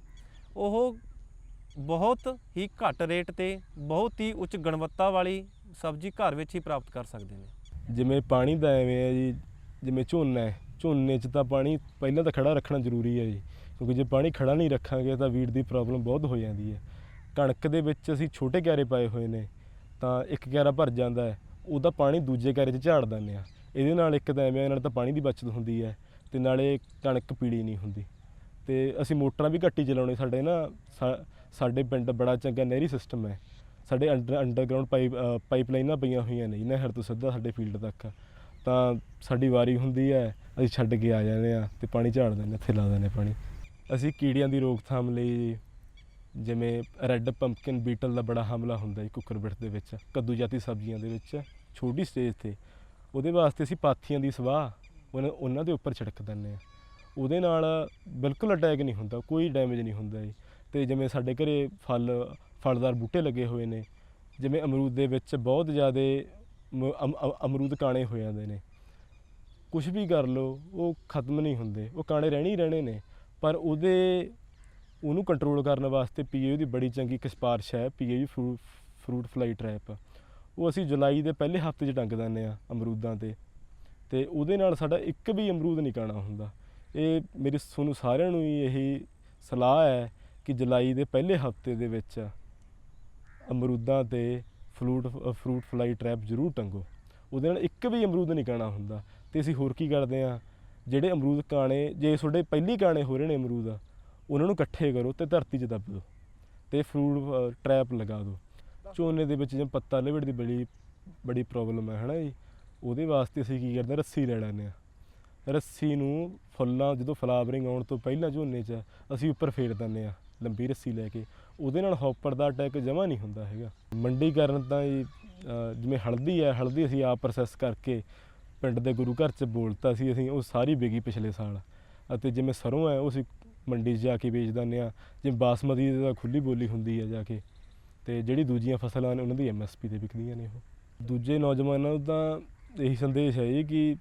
ਉਹ ਬਹੁਤ ਹੀ ਘੱਟ ਰੇਟ ਤੇ, ਬਹੁਤ ਹੀ ਉੱਚ ਗੁਣਵੱਤਾ ਵਾਲੀ ਸਬਜ਼ੀ ਘਰ ਵਿੱਚ ਹੀ ਪ੍ਰਾਪਤ ਕਰ ਸਕਦੇ ਨੇ। ਜਿਵੇਂ ਪਾਣੀ ਦਾ ਐਵੇਂ ਹੈ ਜੀ, ਜਿਵੇਂ ਝੋਨਾ ਹੈ। ਝੋਨੇ 'ਚ ਤਾਂ ਪਾਣੀ ਪਹਿਲਾਂ ਤਾਂ ਖੜਾ ਰੱਖਣਾ ਜ਼ਰੂਰੀ ਹੈ ਜੀ, ਕਿਉਂਕਿ ਜੇ ਪਾਣੀ ਖੜਾ ਨਹੀਂ ਰੱਖਾਂਗੇ ਤਾਂ ਵੀਡ ਦੀ ਪ੍ਰੋਬਲਮ ਬਹੁਤ ਹੋ ਜਾਂਦੀ ਹੈ। ਕਣਕ ਦੇ ਵਿੱਚ ਅਸੀਂ ਛੋਟੇ ਕਿਆਰੇ ਪਾਏ ਹੋਏ ਨੇ, ਤਾਂ ਇੱਕ ਕਿਆਰਾ ਭਰ ਜਾਂਦਾ ਹੈ, ਉਹਦਾ ਪਾਣੀ ਦੂਜੇ ਕਿਆਰੇ 'ਚ ਝਾੜ ਦਿੰਦੇ ਆ ਇਹਦੇ ਨਾਲ ਇੱਕ ਤਾਂ ਐਵੇਂ, ਨਾਲ ਤਾਂ ਪਾਣੀ ਦੀ ਬਚਤ ਹੁੰਦੀ ਹੈ ਤੇ ਨਾਲੇ ਕਣਕ ਪੀੜੀ ਨਹੀਂ ਹੁੰਦੀ। ਤੇ ਅਸੀਂ ਮੋਟਰਾਂ ਵੀ ਘੱਟੀ ਚਲਾਉਣੇ, ਸਾਡੇ ਨਾ ਸਾ- ਸਾਡੇ ਪਿੰਡ ਬੜਾ ਚੰਗਾ ਨਹਿਰੀ ਸਿਸਟਮ ਹੈ। ਸਾਡੇ ਅੰਡਰ ਅੰਡਰਗਰਾਉਂਡ ਪਾਈਪ ਪਾਈਪਲਾਈਨਾਂ ਪਈਆਂ ਹੋਈਆਂ ਨੇ ਜੀ ਨਹਿਰ ਤੋਂ ਸਿੱਧਾ ਸਾਡੇ ਫੀਲਡ ਤੱਕ। ਤਾਂ ਸਾਡੀ ਵਾਰੀ ਹੁੰਦੀ ਹੈ, ਅਸੀਂ ਛੱਡ ਕੇ ਆ ਜਾਂਦੇ ਆ ਤੇ ਪਾਣੀ ਝਾੜ ਦਿੰਦੇ ਇੱਥੇ ਲਾ ਦਿੰਦੇ ਪਾਣੀ। ਅਸੀਂ ਕੀੜੀਆਂ ਦੀ ਰੋਕਥਾਮ ਲਈ ਜਿਵੇਂ ਰੈੱਡ ਪੰਪਕਿਨ ਬੀਟਲ ਦਾ ਬੜਾ ਹਮਲਾ ਹੁੰਦਾ ਹੈ ਕੁੱਕਰਬਿਟ ਦੇ ਵਿੱਚ, ਕੱਦੂ ਜਾਤੀ ਸਬਜ਼ੀਆਂ ਦੇ ਵਿੱਚ, ਛੋਟੀ ਸਟੇਜ ਤੇ। ਉਹਦੇ ਵਾਸਤੇ ਅਸੀਂ ਪਾਥੀਆਂ ਦੀ ਸਵਾਹ, ਉਹਨਾਂ ਉਹਨਾਂ ਦੇ ਉੱਪਰ ਛਿੜਕ ਦਿੰਦੇ ਆ ਉਹਦੇ ਨਾਲ ਬਿਲਕੁਲ ਅਟੈਕ ਨਹੀਂ ਹੁੰਦਾ, ਕੋਈ ਡੈਮੇਜ ਨਹੀਂ ਹੁੰਦਾ ਜੀ। ਤੇ ਜਿਵੇਂ ਸਾਡੇ ਘਰੇ ਫਲ, ਫਲਦਾਰ ਬੂਟੇ ਲੱਗੇ ਹੋਏ ਨੇ, ਜਿਵੇਂ ਅਮਰੂਦ ਦੇ ਵਿੱਚ ਬਹੁਤ ਜ਼ਿਆਦਾ ਅਮਰੂਦ ਕਾਣੇ ਹੋ ਜਾਂਦੇ ਨੇ। ਕੁਝ ਵੀ ਕਰ ਲਓ, ਉਹ ਖਤਮ ਨਹੀਂ ਹੁੰਦੇ। ਉਹ ਕਾਣੇ ਰਹਿਣੇ ਹੀ ਰਹਿਣੇ ਨੇ। ਪਰ ਉਹਦੇ, ਉਹਨੂੰ ਕੰਟਰੋਲ ਕਰਨ ਵਾਸਤੇ ਪੀਏਯੂ ਦੀ ਬੜੀ ਚੰਗੀ ਇੱਕ ਸਿਫਾਰਿਸ਼ ਹੈ ਪੀਏਯੂ ਫਰੂਟ ਫਲਾਈ ਟ੍ਰੈਪ ਉਹ ਅਸੀਂ ਜੁਲਾਈ ਦੇ ਪਹਿਲੇ ਹਫ਼ਤੇ 'ਚ ਡੰਗ ਦਿੰਦੇ ਆ ਅਮਰੂਦਾਂ ਤੇ। ਤੇ ਉਹਦੇ ਨਾਲ ਸਾਡਾ ਇੱਕ ਵੀ ਅਮਰੂਦ ਨਹੀਂ ਕਾਣਾ ਹੁੰਦਾ। ਇਹ ਮੇਰੀ, ਤੁਹਾਨੂੰ ਸਾਰਿਆਂ ਨੂੰ ਹੀ ਇਹੀ ਸਲਾਹ ਹੈ ਕਿ ਜੁਲਾਈ ਦੇ ਪਹਿਲੇ ਹਫ਼ਤੇ ਦੇ ਵਿੱਚ ਅਮਰੂਦਾਂ ਤੇ ਫਲੂਟ ਫਰੂਟ ਫਲਾਈ ਟ੍ਰੈਪ ਜ਼ਰੂਰ ਟੰਗੋ। ਉਹਦੇ ਨਾਲ ਇੱਕ ਵੀ ਅਮਰੂਦ ਨਹੀਂ ਕਾਣਾ ਹੁੰਦਾ। ਤੇ ਅਸੀਂ ਹੋਰ ਕੀ ਕਰਦੇ ਆ ਜਿਹੜੇ ਅਮਰੂਦ ਕਾਣੇ, ਜੇ ਤੁਹਾਡੇ ਪਹਿਲੀ ਕਾਣੇ ਹੋ ਰਹੇ ਨੇ ਅਮਰੂਦ, ਉਹਨਾਂ ਨੂੰ ਇਕੱਠੇ ਕਰੋ ਤੇ ਧਰਤੀ 'ਚ ਦੱਬ ਦਿਓ ਤੇ ਫਰੂਟ ਟ੍ਰੈਪ ਲਗਾ ਦਿਓ। ਝੋਨੇ ਦੇ ਵਿੱਚ ਜਿਵੇਂ ਪੱਤਾ ਲਵੇੜ ਦੀ ਬੜੀ ਬੜੀ ਪ੍ਰੋਬਲਮ ਹੈ, ਹਨਾ ਜੀ? ਉਹਦੇ ਵਾਸਤੇ ਅਸੀਂ ਕੀ ਕਰਦੇ ਹਾਂ? ਰੱਸੀ ਲੈ ਲੈਂਦੇ ਆ ਰੱਸੀ ਨੂੰ ਫੁੱਲਾਂ, ਜਦੋਂ ਫਲਾਵਰਿੰਗ ਆਉਣ ਤੋਂ ਪਹਿਲਾਂ ਝੋਨੇ 'ਚ ਅਸੀਂ ਉੱਪਰ ਫੇਰ ਦਿੰਦੇ ਆ ਲੰਬੀ ਰੱਸੀ ਲੈ ਕੇ, ਉਹਦੇ ਨਾਲ ਹੌਪਰ ਦਾ ਅਟੈਕ ਜਮਾ ਨਹੀਂ ਹੁੰਦਾ ਹੈਗਾ। ਮੰਡੀ ਕਰਨ ਤਾਂ ਜੀ ਜਿਵੇਂ ਹਲਦੀ ਹੈ, ਹਲਦੀ ਅਸੀਂ ਆਪ ਪ੍ਰੋਸੈਸ ਕਰਕੇ ਪਿੰਡ ਦੇ ਗੁਰੂ ਘਰ 'ਚ ਬੋਲਤਾ ਸੀ, ਅਸੀਂ ਉਹ ਸਾਰੀ ਵਿਕੀ ਪਿਛਲੇ ਸਾਲ। ਅਤੇ ਜਿਵੇਂ ਸਰੋਂ ਹੈ, ਉਹ ਅਸੀਂ ਮੰਡੀ 'ਚ ਜਾ ਕੇ ਵੇਚ ਦਿੰਦੇ ਆ ਜਿਵੇਂ ਬਾਸਮਤੀ ਦਾ ਤਾਂ ਖੁੱਲੀ ਬੋਲੀ ਹੁੰਦੀ ਹੈ ਜਾ ਕੇ, ਤੇ ਜਿਹੜੀ ਦੂਜੀਆਂ ਫਸਲਾਂ ਨੇ, ਉਹਨਾਂ ਦੀ ਐਮਐਸਪੀ ਤੇ ਵਿਕਦੀਆਂ ਨੇ ਉਹ। ਦੂਜੇ ਨੌਜਵਾਨਾਂ ਨੂੰ ਤਾਂ ਇਹੀ ਸੰਦੇਸ਼ ਹੈ ਜੀ ਕਿ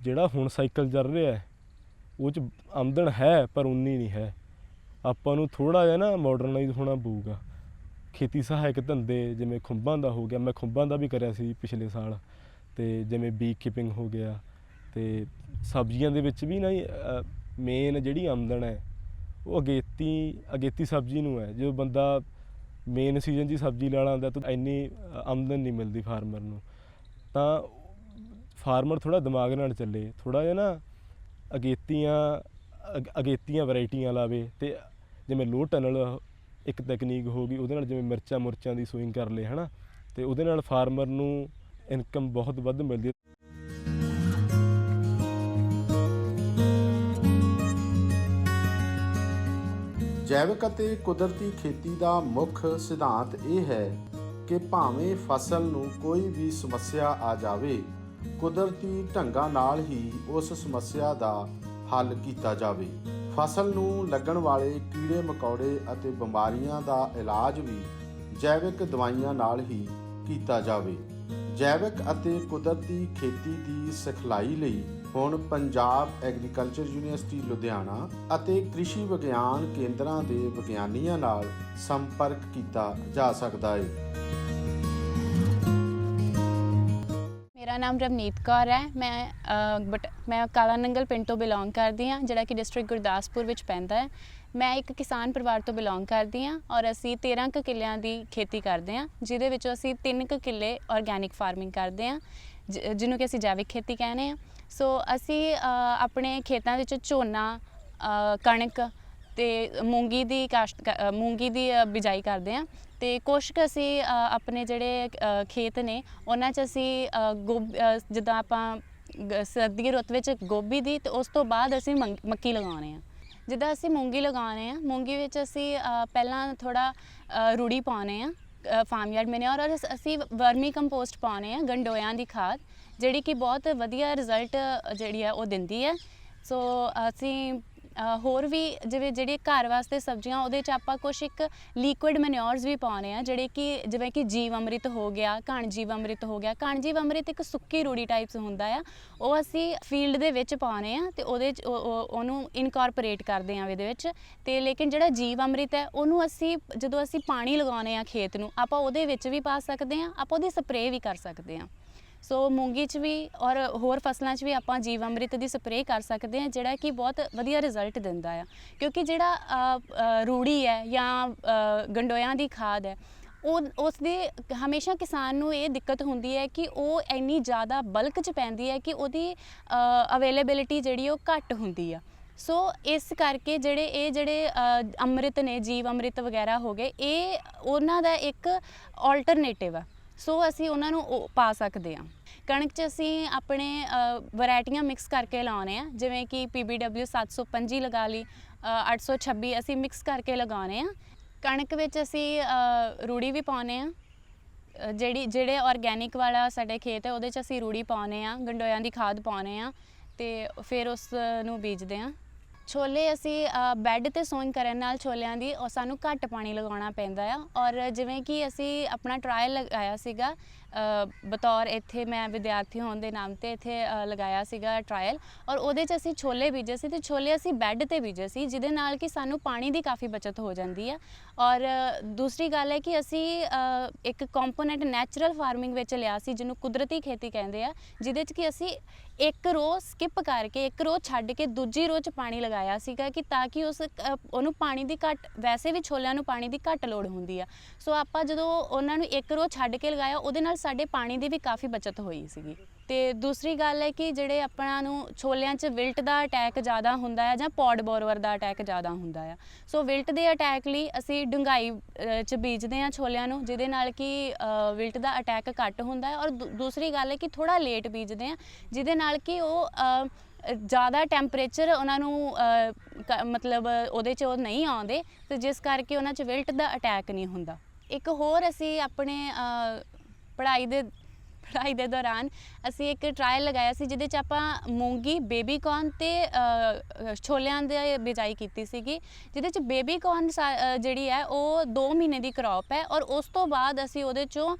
ਜਿਹੜਾ ਹੁਣ ਸਾਈਕਲ ਚੱਲ ਰਿਹਾ ਹੈ, ਉਹ ਚ ਆਮਦਨ ਹੈ, ਪਰ ਉਨੀ ਨਹੀਂ ਹੈ। ਆਪਾਂ ਨੂੰ ਥੋੜਾ ਜਿਹਾ ਨਾ ਮਾਡਰਨਾਈਜ਼ ਹੋਣਾ ਪਊਗਾ। ਖੇਤੀ ਸਹਾਇਕ ਧੰਦੇ ਜਿਵੇਂ ਖੁੰਬਾਂ ਦਾ ਹੋ ਗਿਆ, ਮੈਂ ਖੁੰਬਾਂ ਦਾ ਵੀ ਕਰਿਆ ਸੀ ਪਿਛਲੇ ਸਾਲ। ਤੇ ਜਿਵੇਂ ਬੀ ਕੀਪਿੰਗ ਹੋ ਗਿਆ ਤੇ ਸਬਜ਼ੀਆਂ ਦੇ ਵਿੱਚ ਵੀ ਨਾ ਮੇਨ ਜਿਹੜੀ ਆਮਦਨ ਹੈ, ਉਹ ਅਗੇਤੀ ਅਗੇਤੀ ਸਬਜ਼ੀ ਨੂੰ ਹੈ। ਜਦੋਂ ਬੰਦਾ ਮੇਨ ਸੀਜ਼ਨ 'ਚ ਸਬਜ਼ੀ ਲਾ ਆਉਂਦਾ ਤਾਂ ਇੰਨੀ ਆਮਦਨ ਨਹੀਂ ਮਿਲਦੀ ਫਾਰਮਰ ਨੂੰ। ਤਾਂ ਫਾਰਮਰ ਥੋੜਾ ਦਿਮਾਗ ਨਾਲ ਚੱਲੇ ਥੋੜਾ ਜਿਹਾ ਨਾ ਅਗੇਤੀਆਂ, ਅਗ- ਅਗੇਤੀਆਂ ਵੈਰਾਈਟੀਆਂ ਲਾਵੇ ਤੇ ਜਿਵੇਂ ਲੋ ਟਨਲ ਇੱਕ ਤਕਨੀਕ ਹੋ ਗਈ, ਉਹਦੇ ਨਾਲ ਜਿਵੇਂ ਮਿਰਚਾਂ ਮੁਰਚਾਂ ਦੀ ਸੋਇੰਗ ਕਰ ਲੇ ਹਨਾ? ਤੇ ਉਹਦੇ ਨਾਲ ਫਾਰਮਰ ਨੂੰ ਇਨਕਮ ਬਹੁਤ ਵੱਧ ਮਿਲਦੀ ਹੈ। ਜੈਵਿਕ ਅਤੇ ਕੁਦਰਤੀ ਖੇਤੀ ਦਾ ਮੁੱਖ ਸਿਧਾਂਤ ਇਹ ਹੈ ਕਿ ਭਾਵੇਂ ਫਸਲ ਨੂੰ ਕੋਈ ਵੀ ਸਮੱਸਿਆ ਆ ਜਾਵੇ, ਕੁਦਰਤੀ ਢੰਗਾਂ ਨਾਲ ਹੀ ਉਸ ਸਮੱਸਿਆ ਦਾ ਹੱਲ ਕੀਤਾ ਜਾਵੇ। ਫਸਲ ਨੂੰ ਲੱਗਣ ਵਾਲੇ ਕੀੜੇ, ਮਕੌੜੇ ਅਤੇ ਬਿਮਾਰੀਆਂ ਦਾ ਇਲਾਜ ਵੀ ਜੈਵਿਕ ਦਵਾਈਆਂ ਨਾਲ ਹੀ ਕੀਤਾ ਜਾਵੇ। ਜੈਵਿਕ ਅਤੇ ਕੁਦਰਤੀ ਖੇਤੀ ਦੀ ਸਿਖਲਾਈ ਲਈ ਹੁਣ ਪੰਜਾਬ ਐਗਰੀਕਲਚਰ ਯੂਨੀਵਰਸਿਟੀ ਲੁਧਿਆਣਾ ਅਤੇ ਕ੍ਰਿਸ਼ੀ ਵਿਗਿਆਨ ਕੇਂਦਰਾਂ ਦੇ ਵਿਗਿਆਨੀਆਂ ਨਾਲ ਸੰਪਰਕ ਕੀਤਾ ਜਾ ਸਕਦਾ ਹੈ ਨਾਮ ਰਵਨੀਤ ਕੌਰ ਹੈ। ਮੈਂ ਬਟ, ਮੈਂ ਕਾਲਾ ਨੰਗਲ ਪਿੰਡ ਤੋਂ ਬਿਲੋਂਗ ਕਰਦੀ ਹਾਂ, ਜਿਹੜਾ ਕਿ ਡਿਸਟ੍ਰਿਕਟ ਗੁਰਦਾਸਪੁਰ ਵਿੱਚ ਪੈਂਦਾ ਹੈ। ਮੈਂ ਇੱਕ ਕਿਸਾਨ ਪਰਿਵਾਰ ਤੋਂ ਬਿਲੋਂਗ ਕਰਦੀ ਹਾਂ ਔਰ ਅਸੀਂ 13 ਕੁ ਕਿੱਲਿਆਂ ਦੀ ਖੇਤੀ ਕਰਦੇ ਹਾਂ, ਜਿਹਦੇ ਵਿੱਚੋਂ ਅਸੀਂ 3 ਕੁ ਕਿੱਲੇ ਆਰਗੈਨਿਕ ਫਾਰਮਿੰਗ ਕਰਦੇ ਹਾਂ, ਜ- ਜਿਹਨੂੰ ਕਿ ਅਸੀਂ ਜੈਵਿਕ ਖੇਤੀ ਕਹਿੰਦੇ ਹਾਂ। ਸੋ ਅਸੀਂ ਆਪਣੇ ਖੇਤਾਂ ਵਿੱਚ ਝੋਨਾ ਕਣਕ ਤੇ ਮੂੰਗੀ ਦੀ ਕਾਸ਼ਤ ਮੂੰਗੀ ਦੀ ਬਿਜਾਈ ਕਰਦੇ ਹਾਂ। ਤੇ ਕੁਛ ਕੁ ਅਸੀਂ ਅ, ਆਪਣੇ ਜਿਹੜੇ ਅ, ਖੇਤ ਨੇ ਉਹਨਾਂ 'ਚ ਅਸੀਂ ਅ, ਗੋਭ ਅ, ਜਿੱਦਾਂ ਆਪਾਂ ਗ- ਸਰਦੀ ਦੀ ਰੁੱਤ ਵਿੱਚ ਗੋਭੀ ਦੀ ਤੇ ਉਸ ਤੋਂ ਬਾਅਦ ਅਸੀਂ ਮੰਗ- ਮੱਕੀ ਲਗਾਉਣੇ ਆ। ਜਿੱਦਾਂ ਅਸੀਂ ਮੂੰਗੀ ਲਗਾਉਣੇ ਆ ਮੂੰਗੀ ਵਿੱਚ ਅਸੀਂ ਅ, ਪਹਿਲਾਂ ਥੋੜਾ ਰੂੜੀ ਪਾਉਂਦੇ ਆ ਫਾਰਮਯਾਰਡ ਮੈਨਿਓਰ ਔਰ ਅਸ- ਅਸੀਂ ਵਰਮੀ ਕੰਪੋਸਟ ਪਾਉਂਦੇ ਆ ਗੰਡੋਇਆਂ ਦੀ ਖਾਦ ਜਿਹੜੀ ਕਿ ਬਹੁਤ ਵਧੀਆ ਰਿਜ਼ਲਟ ਜਿਹੜੀ ਆ ਉਹ ਦਿੰਦੀ ਹੈ ਸੋ ਅਸੀਂ ਹੋਰ ਵੀ ਜਿਵੇਂ ਜਿਹੜੀ ਘਰ ਵਾਸਤੇ ਸਬਜ਼ੀਆਂ, ਉਹਦੇ ਚ ਆਪਾਂ ਕੁਛ ਇੱਕ ਲਿਕੁਇਡ ਮੈਨਿਓਰਸ ਵੀ ਪਾਉਣੇ ਆ, ਜਿਹੜੇ ਕਿ ਜਿਵੇਂ ਕਿ ਜੀਵ ਅੰਮ੍ਰਿਤ ਹੋ ਗਿਆ ਕਣ ਜੀਵ ਅੰਮ੍ਰਿਤ ਹੋ ਗਿਆ। ਕਣ ਜੀਵ ਅੰਮ੍ਰਿਤ ਇੱਕ ਸੁੱਕੀ ਰੂੜੀ ਟਾਈਪਸ ਹੁੰਦਾ ਆ, ਉਹ ਅਸੀਂ ਫੀਲਡ ਦੇ ਵਿੱਚ ਪਾਉਣੇ ਆ ਤੇ ਉਹਦੇ ਚ ਉਹ- ਉਹਨੂੰ ਇਨਕਾਰਪੋਰੇਟ ਕਰਦੇ ਆ ਇਹਦੇ ਵਿੱਚ। ਤੇ ਲੇਕਿਨ ਜਿਹੜਾ ਜੀਵ ਅੰਮ੍ਰਿਤ ਹੈ, ਉਹਨੂੰ ਅਸੀਂ ਜਦੋਂ ਅਸੀਂ ਪਾਣੀ ਲਗਾਉਣੇ ਆ ਖੇਤ ਨੂੰ, ਆਪਾਂ ਉਹਦੇ ਵਿੱਚ ਵੀ ਪਾ ਸਕਦੇ ਆ, ਆਪਾਂ ਉਹਦੀ ਸਪਰੇਅ ਵੀ ਕਰ ਸਕਦੇ ਆ। ਸੋ ਮੂੰਗੀ 'ਚ ਵੀ ਔਰ ਹੋਰ ਫਸਲਾਂ 'ਚ ਵੀ ਆਪਾਂ ਜੀਵ ਅੰਮ੍ਰਿਤ ਦੀ ਸਪਰੇਅ ਕਰ ਸਕਦੇ ਹਾਂ, ਜਿਹੜਾ ਕਿ ਬਹੁਤ ਵਧੀਆ ਰਿਜ਼ਲਟ ਦਿੰਦਾ ਆ। ਕਿਉਂਕਿ ਜਿਹੜਾ ਰੂੜੀ ਹੈ ਜਾਂ ਗੰਡੋਇਆਂ ਦੀ ਖਾਦ ਹੈ, ਉਹ ਉਸ ਦੇ ਹਮੇਸ਼ਾ ਕਿਸਾਨ ਨੂੰ ਇਹ ਦਿੱਕਤ ਹੁੰਦੀ ਹੈ ਕਿ ਉਹ ਇੰਨੀ ਜ਼ਿਆਦਾ ਬਲਕ 'ਚ ਪੈਂਦੀ ਹੈ ਕਿ ਉਹਦੀ ਅਵੇਲੇਬਿਲਿਟੀ ਜਿਹੜੀ ਉਹ ਘੱਟ ਹੁੰਦੀ ਆ। ਸੋ ਇਸ ਕਰਕੇ ਜਿਹੜੇ ਇਹ ਜਿਹੜੇ ਅੰਮ੍ਰਿਤ ਨੇ, ਜੀਵ ਅੰਮ੍ਰਿਤ ਵਗੈਰਾ ਹੋ ਗਏ, ਇਹ ਉਹਨਾਂ ਦਾ ਇੱਕ ਆਲਟਰਨੇਟਿਵ ਆ। ਸੋ ਅਸੀਂ ਉਹਨਾਂ ਨੂੰ ਉਹ ਪਾ ਸਕਦੇ ਹਾਂ। ਕਣਕ 'ਚ ਅਸੀਂ ਆਪਣੇ ਵੈਰਾਈਟੀਆਂ ਮਿਕਸ ਕਰਕੇ ਲਾਉਨੇ ਆ। ਜਿਵੇਂ ਕਿ PBW 725 ਲਗਾ ਲਈ ਅ, 826 ਅਸੀਂ ਮਿਕਸ ਕਰਕੇ ਲਗਾਉਨੇ ਆ। ਕਣਕ ਵਿੱਚ ਅਸੀਂ ਰੂੜੀ ਵੀ ਪਾਉਨੇ ਆ। ਜਿਹੜੀ ਜਿਹੜੇ ਆਰਗੈਨਿਕ ਵਾਲਾ ਸਾਡੇ ਖੇਤ ਹੈ ਉਹਦੇ 'ਚ ਅਸੀਂ ਰੂੜੀ ਪਾਉਨੇ ਆ ਗੰਡੋਇਆਂ ਦੀ ਖਾਦ ਪਾਉਨੇ ਆ ਤੇ ਫਿਰ ਉਸ ਨੂੰ ਬੀਜਦੇ ਆ। ਛੋਲੇ ਅਸੀਂ ਬੈੱਡ ਤੇ ਸੋਇੰਗ ਕਰਨ ਨਾਲ ਛੋਲਿਆਂ ਦੀ ਉਹ ਸਾਨੂੰ ਘੱਟ ਪਾਣੀ ਲਗਾਉਣਾ ਪੈਂਦਾ ਆ। ਔਰ ਜਿਵੇਂ ਕਿ ਅਸੀਂ ਆਪਣਾ ਟਰਾਇਲ ਲਗਾਇਆ ਸੀਗਾ ਬਤੌਰ ਇੱਥੇ ਮੈਂ ਵਿਦਿਆਰਥੀ ਹੋਣ ਦੇ ਨਾਮ ਤੇ ਇੱਥੇ ਲਗਾਇਆ ਸੀਗਾ ਟਰਾਇਲ ਔਰ ਉਹਦੇ 'ਚ ਅਸੀਂ ਛੋਲੇ ਬੀਜੇ ਸੀ ਤੇ ਛੋਲੇ ਅਸੀਂ ਬੈੱਡ ਤੇ ਬੀਜੇ ਸੀ, ਜਿਹਦੇ ਨਾਲ ਕਿ ਸਾਨੂੰ ਪਾਣੀ ਦੀ ਕਾਫੀ ਬਚਤ ਹੋ ਜਾਂਦੀ ਹੈ ਔਰ ਦੂਸਰੀ ਗੱਲ ਹੈ ਕਿ ਅਸੀਂ ਇੱਕ ਕੰਪੋਨੈਂਟ ਨੈਚੁਰਲ ਫਾਰਮਿੰਗ ਵਿੱਚ ਲਿਆ ਸੀ ਜਿਹਨੂੰ ਕੁਦਰਤੀ ਖੇਤੀ ਕਹਿੰਦੇ ਆ, ਜਿਹਦੇ 'ਚ ਕਿ ਅਸੀਂ ਇੱਕ ਰੋ ਸਕਿਪ ਕਰਕੇ ਇੱਕ ਰੋ ਛੱਡ ਕੇ ਦੂਜੀ ਰੋ 'ਚ ਪਾਣੀ ਲਗਾਇਆ ਸੀਗਾ ਕਿ ਤਾਂ ਕਿ ਉਸ ਉਹਨੂੰ ਪਾਣੀ ਦੀ ਘੱਟ, ਵੈਸੇ ਵੀ ਛੋਲਿਆਂ ਨੂੰ ਪਾਣੀ ਦੀ ਘੱਟ ਲੋੜ ਹੁੰਦੀ ਆ। ਸੋ ਆਪਾਂ ਜਦੋਂ ਉਹਨਾਂ ਨੂੰ ਇੱਕ ਰੋ ਛੱਡ ਕੇ ਲਗਾਇਆ, ਉਹਦੇ ਨਾਲ ਸਾਡੇ ਪਾਣੀ ਦੀ ਵੀ ਕਾਫੀ ਬਚਤ ਹੋਈ ਸੀਗੀ। ਤੇ ਦੂਸਰੀ ਗੱਲ ਹੈ ਕਿ ਜਿਹੜੇ ਆਪਣਾ ਨੂੰ ਛੋਲਿਆਂ 'ਚ ਵਿਲਟ ਦਾ ਅਟੈਕ ਜ਼ਿਆਦਾ ਹੁੰਦਾ ਹੈ ਜਾਂ ਪੌਡ ਬੋਰਵਰ ਦਾ ਅਟੈਕ ਜ਼ਿਆਦਾ ਹੁੰਦਾ ਆ ਸੋ ਵਿਲਟ ਦੇ ਅਟੈਕ ਲਈ ਅਸੀਂ ਡੁੰਗਾਈ 'ਚ ਬੀਜਦੇ ਹਾਂ ਛੋਲਿਆਂ ਨੂੰ, ਜਿਹਦੇ ਨਾਲ ਕਿ ਵਿਲਟ ਦਾ ਅਟੈਕ ਘੱਟ ਹੁੰਦਾ ਹੈ। ਔਰ ਦੂ- ਦੂਸਰੀ ਗੱਲ ਹੈ ਕਿ ਥੋੜਾ ਲੇਟ ਬੀਜਦੇ ਹਾਂ, ਜਿਹਦੇ ਨਾਲ ਕਿ ਉਹ ਜ਼ਿਆਦਾ ਟੈਂਪਰੇਚਰ ਉਹਨਾਂ ਨੂੰ ਕ- ਮਤਲਬ ਉਹਦੇ 'ਚ ਉਹ ਨਹੀਂ ਆਉਂਦੇ, ਤੇ ਜਿਸ ਕਰਕੇ ਉਹਨਾਂ 'ਚ ਵਿਲਟ ਦਾ ਅਟੈਕ ਨਹੀਂ ਹੁੰਦਾ। ਇੱਕ ਹੋਰ ਅਸੀਂ ਆਪਣੇ ਪੜ੍ਹਾਈ ਦੇ ਪੜ੍ਹਾਈ ਦੇ ਦੌਰਾਨ ਅਸੀਂ ਇੱਕ ਟਰਾਇਲ ਲਗਾਇਆ ਸੀ ਜਿਹਦੇ 'ਚ ਆਪਾਂ ਮੂੰਗੀ ਬੇਬੀ ਕੌਰਨ ਤੇ ਅ, ਛੋਲਿਆਂ ਦੀ ਬਿਜਾਈ ਕੀਤੀ ਸੀਗੀ। ਜਿਹਦੇ 'ਚ ਬੇਬੀ ਕੌਰਨ ਜਿਹੜੀ ਹੈ ਉਹ 2 ਮਹੀਨੇ ਦੀ ਕ੍ਰੌਪ ਹੈ ਔਰ ਉਸ ਤੋਂ ਬਾਅਦ ਅਸੀਂ ਉਹਦੇ 'ਚੋਂ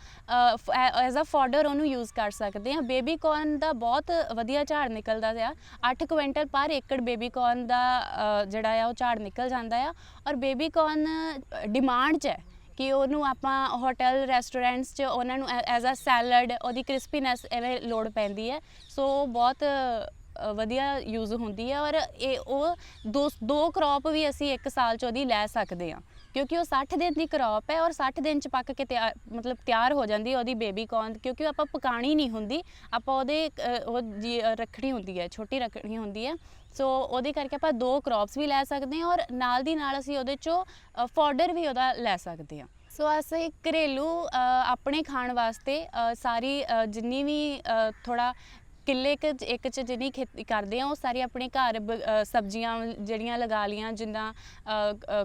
ਐਜ਼ ਅ ਫੋਡਰ ਉਹਨੂੰ ਯੂਜ਼ ਕਰ ਸਕਦੇ ਹਾਂ। ਬੇਬੀ ਕੌਰਨ ਦਾ ਬਹੁਤ ਵਧੀਆ ਝਾੜ ਨਿਕਲਦਾ ਆ। 8 ਕੁਇੰਟਲ ਪਰ ਏਕੜ ਬੇਬੀ ਕੌਰਨ ਦਾ ਅ, ਜਿਹੜਾ ਆ ਉਹ ਝਾੜ ਨਿਕਲ ਜਾਂਦਾ ਆ। ਔਰ ਬੇਬੀ ਕੌਰਨ ਡਿਮਾਂਡ 'ਚ ਹੈ। ਕਿ ਉਹਨੂੰ ਆਪਾਂ ਹੋਟਲ ਰੈਸਟੋਰੈਂਟਸ 'ਚ ਉਹਨਾਂ ਨੂੰ ਐਜ਼ ਅ ਸੈਲਡ ਉਹਦੀ ਕ੍ਰਿਸਪੀਨੈਸ ਐਵੇਂ ਲੋੜ ਪੈਂਦੀ ਹੈ। ਸੋ ਬਹੁਤ ਵਧੀਆ ਯੂਜ਼ ਹੁੰਦੀ ਹੈ ਔਰ ਇਹ ਉਹ ਦੋ ਦੋ ਕ੍ਰੌਪ ਵੀ ਅਸੀਂ ਇੱਕ ਸਾਲ 'ਚ ਉਹਦੀ ਲੈ ਸਕਦੇ ਹਾਂ। ਕਿਉਂਕਿ ਉਹ 60 ਦਿਨ ਦੀ ਕ੍ਰੌਪ ਹੈ ਔਰ 60 ਦਿਨ 'ਚ ਪੱਕ ਕੇ ਤਿਆਰ ਮਤਲਬ ਤਿਆਰ ਹੋ ਜਾਂਦੀ ਉਹਦੀ ਬੇਬੀ ਕੌਰਨ ਕਿਉਂਕਿ ਉਹ ਆਪਾਂ ਪਕਾਣੀ ਨਹੀਂ ਹੁੰਦੀ। ਆਪਾਂ ਉਹਦੇ ਉਹ ਜੀ ਅ, ਰੱਖਣੀ ਹੁੰਦੀ ਹੈ ਛੋਟੀ ਰੱਖਣੀ ਹੁੰਦੀ ਹੈ। ਸੋ ਉਹਦੇ ਕਰਕੇ ਆਪਾਂ ਦੋ ਕ੍ਰੌਪਸ ਵੀ ਲੈ ਸਕਦੇ ਹਾਂ ਔਰ ਨਾਲ ਦੀ ਨਾਲ ਅਸੀਂ ਉਹਦੇ 'ਚੋਂ ਫੋਡਰ ਵੀ ਉਹਦਾ ਲੈ ਸਕਦੇ ਹਾਂ। ਸੋ ਅਸੀਂ ਘਰੇਲੂ ਆਪਣੇ ਖਾਣ ਵਾਸਤੇ ਸਾਰੀ ਜਿੰਨੀ ਵੀ ਥੋੜਾ ਕਿੱਲੇ ਕੁ ਇੱਕ ਚ ਜਿੰਨੀ ਖੇਤੀ, ਕਰਦੇ ਆ ਉਹ ਸਾਰੇ ਆਪਣੇ ਘਰ ਸਬਜ਼ੀਆਂ ਜਿਹੜੀਆਂ ਲਗਾ ਲੀਆਂ ਜਿੱਦਾਂ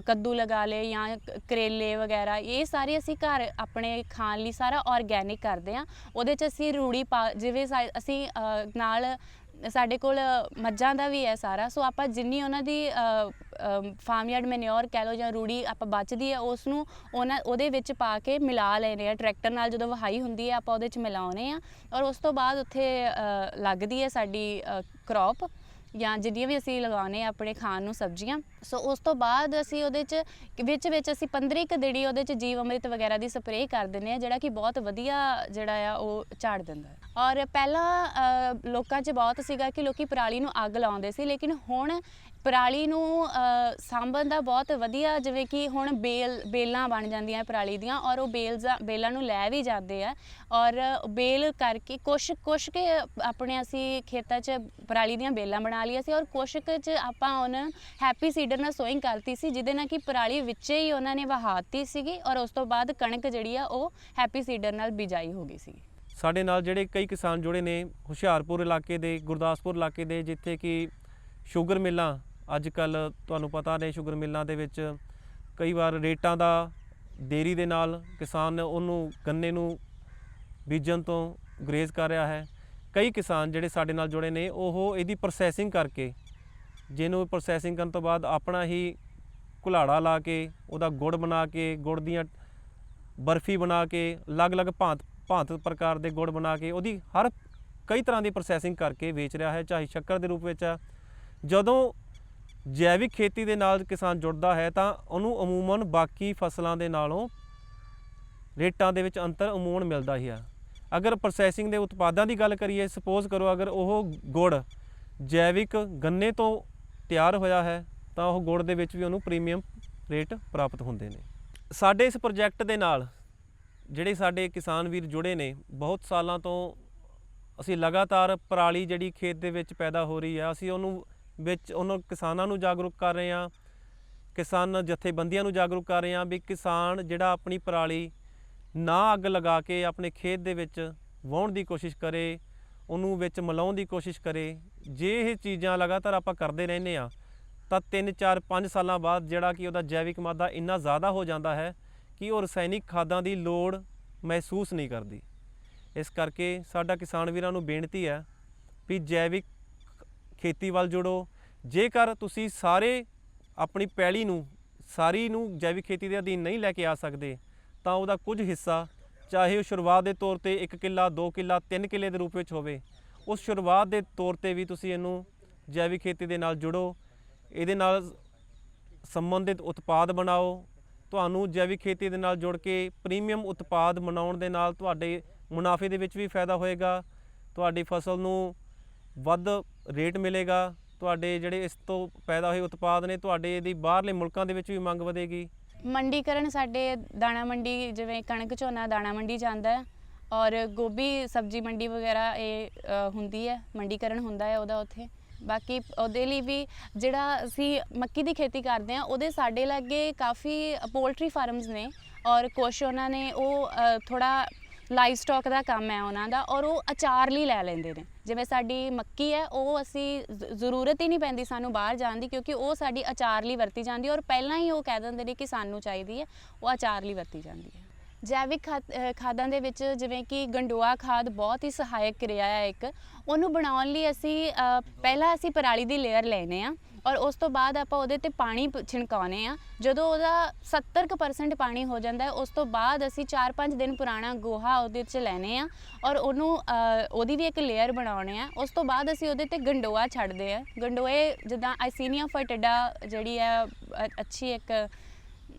ਕੱਦੂ ਲਗਾ ਲਏ ਜਾਂ ਕਰੇਲੇ ਵਗੈਰਾ, ਇਹ ਸਾਰੇ ਅਸੀਂ ਘਰ ਆਪਣੇ ਖਾਣ ਲਈ ਸਾਰਾ ਆਰਗੈਨਿਕ ਕਰਦੇ ਆ ਉਹਦੇ ਚ ਅਸੀਂ ਰੂੜੀ ਪਾ, ਜਿਵੇਂ ਸਾ- ਅਸੀਂ ਨਾਲ ਸਾਡੇ ਕੋਲ ਮੱਝਾਂ ਦਾ ਵੀ ਹੈ ਸਾਰਾ। ਸੋ ਆਪਾਂ ਜਿੰਨੀ ਉਹਨਾਂ ਦੀ ਫਾਰਮ ਯਾਰਡ ਮੈਨਿਓਰ ਕਹਿ ਲਓ ਜਾਂ ਰੂੜੀ ਆਪਾਂ ਬਚਦੀ ਹੈ ਉਸ ਨੂੰ ਉਹਨਾਂ, ਉਹਦੇ ਵਿੱਚ ਪਾ ਕੇ ਮਿਲਾ ਲੈਨੇ ਆ ਟਰੈਕਟਰ ਨਾਲ ਜਦੋਂ ਵਹਾਈ ਹੁੰਦੀ ਹੈ, ਆਪਾਂ ਉਹਦੇ 'ਚ ਮਿਲਾਉਨੇ ਆ ਔਰ ਉਸ ਤੋਂ ਬਾਅਦ ਉੱਥੇ ਲੱਗਦੀ ਹੈ ਸਾਡੀ ਕ੍ਰੌਪ ਜਾਂ ਜਿੰਨੀਆਂ ਵੀ ਅਸੀਂ ਲਗਾਉਨੇ ਆ ਆਪਣੇ ਖਾਣ ਨੂੰ ਸਬਜ਼ੀਆਂ। ਸੋ ਉਸ ਤੋਂ ਬਾਅਦ ਅਸੀਂ ਉਹਦੇ 'ਚ, ਵਿੱਚ ਵਿੱਚ ਅਸੀਂ 15 ਕੁ ਦਿਨੀ ਉਹਦੇ 'ਚ ਜੀਵ ਅੰਮ੍ਰਿਤ ਵਗੈਰਾ ਦੀ ਸਪਰੇਅ ਕਰ ਦਿੰਦੇ ਆ ਜਿਹੜਾ ਕਿ ਬਹੁਤ ਵਧੀਆ ਜਿਹੜਾ ਆ ਉਹ ਝਾੜ ਦਿੰਦਾ ਹੈ। ਔਰ ਪਹਿਲਾਂ ਲੋਕਾਂ 'ਚ ਬਹੁਤ ਸੀਗਾ ਕਿ ਲੋਕੀ ਪਰਾਲੀ ਨੂੰ ਅੱਗ ਲਾਉਂਦੇ ਸੀ, ਲੇਕਿਨ ਹੁਣ ਪਰਾਲੀ ਨੂੰ ਸਾਂਭਣ ਦਾ ਬਹੁਤ ਵਧੀਆ ਜਿਵੇਂ ਕਿ ਹੁਣ ਬੇਲ, ਬੇਲਾਂ ਬਣ ਜਾਂਦੀਆਂ ਪਰਾਲੀ ਦੀਆਂ ਔਰ ਉਹ ਬੇਲਸ ਬੇਲਾਂ ਨੂੰ ਲੈ ਵੀ ਜਾਂਦੇ ਆ। ਔਰ ਬੇਲ ਕਰਕੇ ਕੁਛ ਕੁਛ ਕੇ ਆਪਣੇ ਅਸੀਂ ਖੇਤਾਂ 'ਚ ਪਰਾਲੀ ਦੀਆਂ ਬੇਲਾਂ ਬਣਾ ਲਈਆਂ ਸੀ ਔਰ ਕੁਛ 'ਚ ਆਪਾਂ ਉਹਨਾਂ ਹੈਪੀ ਸੀਡਰ ਨਾਲ ਸੋਇੰਗ ਕਰਤੀ ਸੀ, ਜਿਹਦੇ ਨਾਲ ਕਿ ਪਰਾਲੀ ਵਿੱਚੇ ਹੀ ਉਹਨਾਂ ਨੇ ਵਹਾਤੀ ਸੀਗੀ ਔਰ ਉਸ ਤੋਂ ਬਾਅਦ ਕਣਕ ਜਿਹੜੀ ਆ ਉਹ ਹੈਪੀ ਸੀਡਰ ਨਾਲ ਬਿਜਾਈ ਹੋ ਗਈ ਸੀ ਸਾਡੇ ਨਾਲ ਜਿਹੜੇ ਕਈ ਕਿਸਾਨ ਜੁੜੇ ਨੇ, ਹੁਸ਼ਿਆਰਪੁਰ ਇਲਾਕੇ ਦੇ, ਗੁਰਦਾਸਪੁਰ ਇਲਾਕੇ ਦੇ, ਜਿੱਥੇ ਕਿ ਸ਼ੂਗਰ ਮਿੱਲਾਂ ਅੱਜ ਕੱਲ ਤੁਹਾਨੂੰ ਪਤਾ ਨੇ ਸ਼ੂਗਰ ਮਿੱਲਾਂ ਦੇ ਵਿੱਚ ਕਈ ਵਾਰ ਰੇਟਾਂ ਦਾ ਦੇਰੀ ਦੇ ਨਾਲ ਕਿਸਾਨ ਉਹਨੂੰ ਗੰਨੇ ਨੂੰ ਬੀਜਣ ਤੋਂ ਗਰੇਜ਼ ਕਰ ਰਿਹਾ ਹੈ। ਕਈ ਕਿਸਾਨ ਜਿਹੜੇ ਸਾਡੇ ਨਾਲ ਜੁੜੇ ਨੇ, ਉਹ ਇਹਦੀ ਪ੍ਰੋਸੈਸਿੰਗ ਕਰਕੇ ਜਿਹਨੂੰ ਪ੍ਰੋਸੈਸਿੰਗ ਕਰਨ ਤੋਂ ਬਾਅਦ ਆਪਣਾ ਹੀ ਕੁਲਾੜਾ ਲਾ ਕੇ, ਉਹਦਾ ਗੁੜ ਬਣਾ ਕੇ, ਗੁੜ ਦੀਆਂ ਬਰਫੀ ਬਣਾ ਕੇ, ਅਲੱਗ-ਅਲੱਗ ਭਾਂਤ ਭਾਂਤ ਪ੍ਰਕਾਰ ਦੇ ਗੁੜ ਬਣਾ ਕੇ, ਉਹਦੀ ਹਰ ਕਈ ਤਰ੍ਹਾਂ ਦੀ ਪ੍ਰੋਸੈਸਿੰਗ ਕਰਕੇ ਵੇਚ ਰਿਹਾ ਹੈ, ਚਾਹੇ ਸ਼ੱਕਰ ਦੇ ਰੂਪ ਵਿੱਚ ਆ। ਜਦੋਂ ਜੈਵਿਕ ਖੇਤੀ ਦੇ ਨਾਲ ਕਿਸਾਨ ਜੁੜਦਾ ਹੈ, ਤਾਂ ਉਹਨੂੰ ਅਮੂਮਨ ਬਾਕੀ ਫਸਲਾਂ ਦੇ ਨਾਲੋਂ ਰੇਟਾਂ ਦੇ ਵਿੱਚ ਅੰਤਰ ਅਮੂਮਨ ਮਿਲਦਾ ਹੀ ਆ। ਅਗਰ ਪ੍ਰੋਸੈਸਿੰਗ ਦੇ ਉਤਪਾਦਾਂ ਦੀ ਗੱਲ ਕਰੀਏ ਸਪੋਜ਼ ਕਰੋ ਅਗਰ ਉਹ ਗੁੜ ਜੈਵਿਕ ਗੰਨੇ ਤੋਂ ਤਿਆਰ ਹੋਇਆ ਹੈ, ਤਾਂ ਉਹ ਗੁੜ ਦੇ ਵਿੱਚ ਵੀ ਉਹਨੂੰ ਪ੍ਰੀਮੀਅਮ ਰੇਟ ਪ੍ਰਾਪਤ ਹੁੰਦੇ ਨੇ। ਸਾਡੇ ਇਸ ਪ੍ਰੋਜੈਕਟ ਦੇ ਨਾਲ ਜਿਹੜੇ ਸਾਡੇ ਕਿਸਾਨ ਵੀਰ ਜੁੜੇ ਨੇ, ਬਹੁਤ ਸਾਲਾਂ ਤੋਂ ਅਸੀਂ ਲਗਾਤਾਰ ਪਰਾਲੀ ਜਿਹੜੀ ਖੇਤ ਦੇ ਵਿੱਚ ਪੈਦਾ ਹੋ ਰਹੀ ਹੈ ਅਸੀਂ ਉਹਨੂੰ ਵਿੱਚ ਉਹਨਾਂ ਕਿਸਾਨਾਂ ਨੂੰ ਜਾਗਰੂਕ ਕਰ ਰਹੇ ਹਾਂ, ਕਿਸਾਨ ਜਥੇਬੰਦੀਆਂ ਨੂੰ ਜਾਗਰੂਕ ਕਰ ਰਹੇ ਹਾਂ ਵੀ ਕਿਸਾਨ ਜਿਹੜਾ ਆਪਣੀ ਪਰਾਲੀ ਨਾ ਅੱਗ ਲਗਾ ਕੇ ਆਪਣੇ ਖੇਤ ਦੇ ਵਿੱਚ ਵਾਹੁਣ ਦੀ ਕੋਸ਼ਿਸ਼ ਕਰੇ, ਉਹਨੂੰ ਵਿੱਚ ਮਿਲਾਉਣ ਦੀ ਕੋਸ਼ਿਸ਼ ਕਰੇ ਜੇ ਇਹ ਚੀਜ਼ਾਂ ਲਗਾਤਾਰ ਆਪਾਂ ਕਰਦੇ ਰਹਿੰਦੇ ਆ ਤਾਂ 3 4 5 ਸਾਲਾਂ ਬਾਅਦ ਜਿਹੜਾ ਕਿ ਉਹਦਾ ਜੈਵਿਕ ਮਾਦਾ ਇੰਨਾ ਜ਼ਿਆਦਾ ਹੋ ਜਾਂਦਾ ਹੈ ਕਿ ਉਹ ਰਸਾਇਣਿਕ ਖਾਦਾਂ ਦੀ ਲੋੜ ਮਹਿਸੂਸ ਨਹੀਂ ਕਰਦੀ। ਇਸ ਕਰਕੇ ਸਾਡਾ ਕਿਸਾਨ ਵੀਰਾਂ ਨੂੰ ਬੇਨਤੀ ਹੈ ਵੀ ਜੈਵਿਕ ਖੇਤੀ ਵੱਲ ਜੁੜੋ। ਜੇਕਰ ਤੁਸੀਂ ਸਾਰੇ ਆਪਣੀ ਪੈਲੀ ਨੂੰ, ਸਾਰੀ ਨੂੰ ਜੈਵਿਕ ਖੇਤੀ ਦੇ ਅਧੀਨ ਨਹੀਂ ਲੈ ਕੇ ਆ ਸਕਦੇ, ਤਾਂ ਉਹਦਾ ਕੁਝ ਹਿੱਸਾ ਚਾਹੇ ਉਹ ਸ਼ੁਰੂਆਤ ਦੇ ਤੌਰ ਤੇ 1 ਕਿੱਲਾ 2 ਕਿੱਲਾ 3 ਕਿੱਲੇ ਦੇ ਰੂਪ ਵਿੱਚ ਹੋਵੇ ਉਸ ਸ਼ੁਰੂਆਤ ਦੇ ਤੌਰ ਤੇ ਵੀ ਤੁਸੀਂ ਇਹਨੂੰ ਜੈਵਿਕ ਖੇਤੀ ਦੇ ਨਾਲ ਜੁੜੋ, ਇਹਦੇ ਨਾਲ ਸੰਬੰਧਿਤ ਉਤਪਾਦ ਬਣਾਓ, ਤੁਹਾਨੂੰ ਜੈਵਿਕ ਖੇਤੀ ਦੇ ਨਾਲ ਜੁੜ ਕੇ ਪ੍ਰੀਮੀਅਮ ਉਤਪਾਦ ਬਣਾਉਣ ਦੇ ਨਾਲ ਤੁਹਾਡੇ ਮੁਨਾਫੇ ਦੇ ਵਿੱਚ ਵੀ ਫਾਇਦਾ ਹੋਏਗਾ, ਤੁਹਾਡੀ ਫਸਲ ਨੂੰ ਵੱਧ ਰੇਟ ਮਿਲੇਗਾ, ਤੁਹਾਡੇ ਜਿਹੜੇ ਇਸ ਤੋਂ ਪੈਦਾ ਹੋਏ ਉਤਪਾਦ ਨੇ ਤੁਹਾਡੇ ਇਹਦੀ ਬਾਹਰਲੇ ਮੁਲਕਾਂ ਦੇ ਵਿੱਚ ਵੀ ਮੰਗ ਵਧੇਗੀ। ਮੰਡੀਕਰਨ ਸਾਡੇ ਦਾਣਾ ਮੰਡੀ, ਜਿਵੇਂ ਕਣਕ ਝੋਨਾ ਦਾਣਾ ਮੰਡੀ ਜਾਂਦਾ ਹੈ ਔਰ ਗੋਭੀ ਸਬਜ਼ੀ ਮੰਡੀ ਵਗੈਰਾ ਇਹ ਅ, ਹੁੰਦੀ ਹੈ ਮੰਡੀਕਰਨ ਹੁੰਦਾ ਹੈ ਉਹਦਾ ਉੱਥੇ। ਬਾਕੀ ਉਹਦੇ ਲਈ ਵੀ ਜਿਹੜਾ ਅਸੀਂ ਮੱਕੀ ਦੀ ਖੇਤੀ ਕਰਦੇ ਆ ਉਹਦੇ ਸਾਡੇ ਲਾਗੇ ਕਾਫੀ ਪੋਲਟਰੀ ਫਾਰਮਸ ਨੇ ਔਰ ਕੁਛ ਉਹਨਾਂ ਨੇ ਉਹ ਥੋੜਾ ਲਾਈਵ ਸਟਾਕ ਦਾ ਕੰਮ ਹੈ ਉਹਨਾਂ ਦਾ ਔਰ ਉਹ ਅਚਾਰ ਲਈ ਲੈ ਲੈਂਦੇ ਨੇ। ਜਿਵੇਂ ਸਾਡੀ ਮੱਕੀ ਹੈ ਉਹ ਅਸੀਂ ਜ਼- ਜ਼ਰੂਰਤ ਹੀ ਨਹੀਂ ਪੈਂਦੀ ਸਾਨੂੰ ਬਾਹਰ ਜਾਣ ਦੀ ਕਿਉਂਕਿ ਉਹ ਸਾਡੀ ਅਚਾਰ ਲਈ ਵਰਤੀ ਜਾਂਦੀ ਹੈ ਔਰ ਪਹਿਲਾਂ ਹੀ ਉਹ ਕਹਿ ਦਿੰਦੇ ਨੇ ਕਿ ਸਾਨੂੰ ਚਾਹੀਦੀ ਹੈ ਉਹ ਅਚਾਰ ਲਈ ਵਰਤੀ ਜਾਂਦੀ ਹੈ। ਜੈਵਿਕ ਖਾਦ- ਖਾਦਾਂ ਦੇ ਵਿੱਚ ਜਿਵੇਂ ਕਿ ਗੰਡੋਆ ਖਾਦ ਬਹੁਤ ਹੀ ਸਹਾਇਕ ਕਿਰਿਆ ਹੈ ਇੱਕ। ਉਹਨੂੰ ਬਣਾਉਣ ਲਈ ਅਸੀਂ ਪਹਿਲਾਂ ਅਸੀਂ ਪਰਾਲੀ ਦੀ ਲੇਅਰ ਲੈਨੇ ਆ ਔਰ ਉਸ ਤੋਂ ਬਾਅਦ ਆਪਾਂ ਉਹਦੇ ਤੇ ਪਾਣੀ ਪ- ਛਿਣਕਾਉਨੇ ਆ। ਜਦੋਂ ਉਹਦਾ 70% ਪਾਣੀ ਹੋ ਜਾਂਦਾ ਹੈ, ਉਸ ਤੋਂ ਬਾਅਦ ਅਸੀਂ 4-5 ਦਿਨ ਪੁਰਾਣਾ ਗੋਹਾ ਉਹਦੇ 'ਚ ਲੈਨੇ ਆ ਔਰ ਉਹਨੂੰ ਉਹਦੀ ਵੀ ਇੱਕ ਲੇਅਰ ਬਣਾਉਣੇ ਆ। ਉਸ ਤੋਂ ਬਾਅਦ ਅਸੀਂ ਉਹਦੇ ਤੇ ਗੰਡੋਆ ਛੱਡਦੇ ਆ। ਗੰਡੋਏ ਜਿੱਦਾਂ ਆਈਸੀਨੀਆ ਫਟਡਾ ਜਿਹੜੀ ਹੈ ਅੱਛੀ ਇੱਕ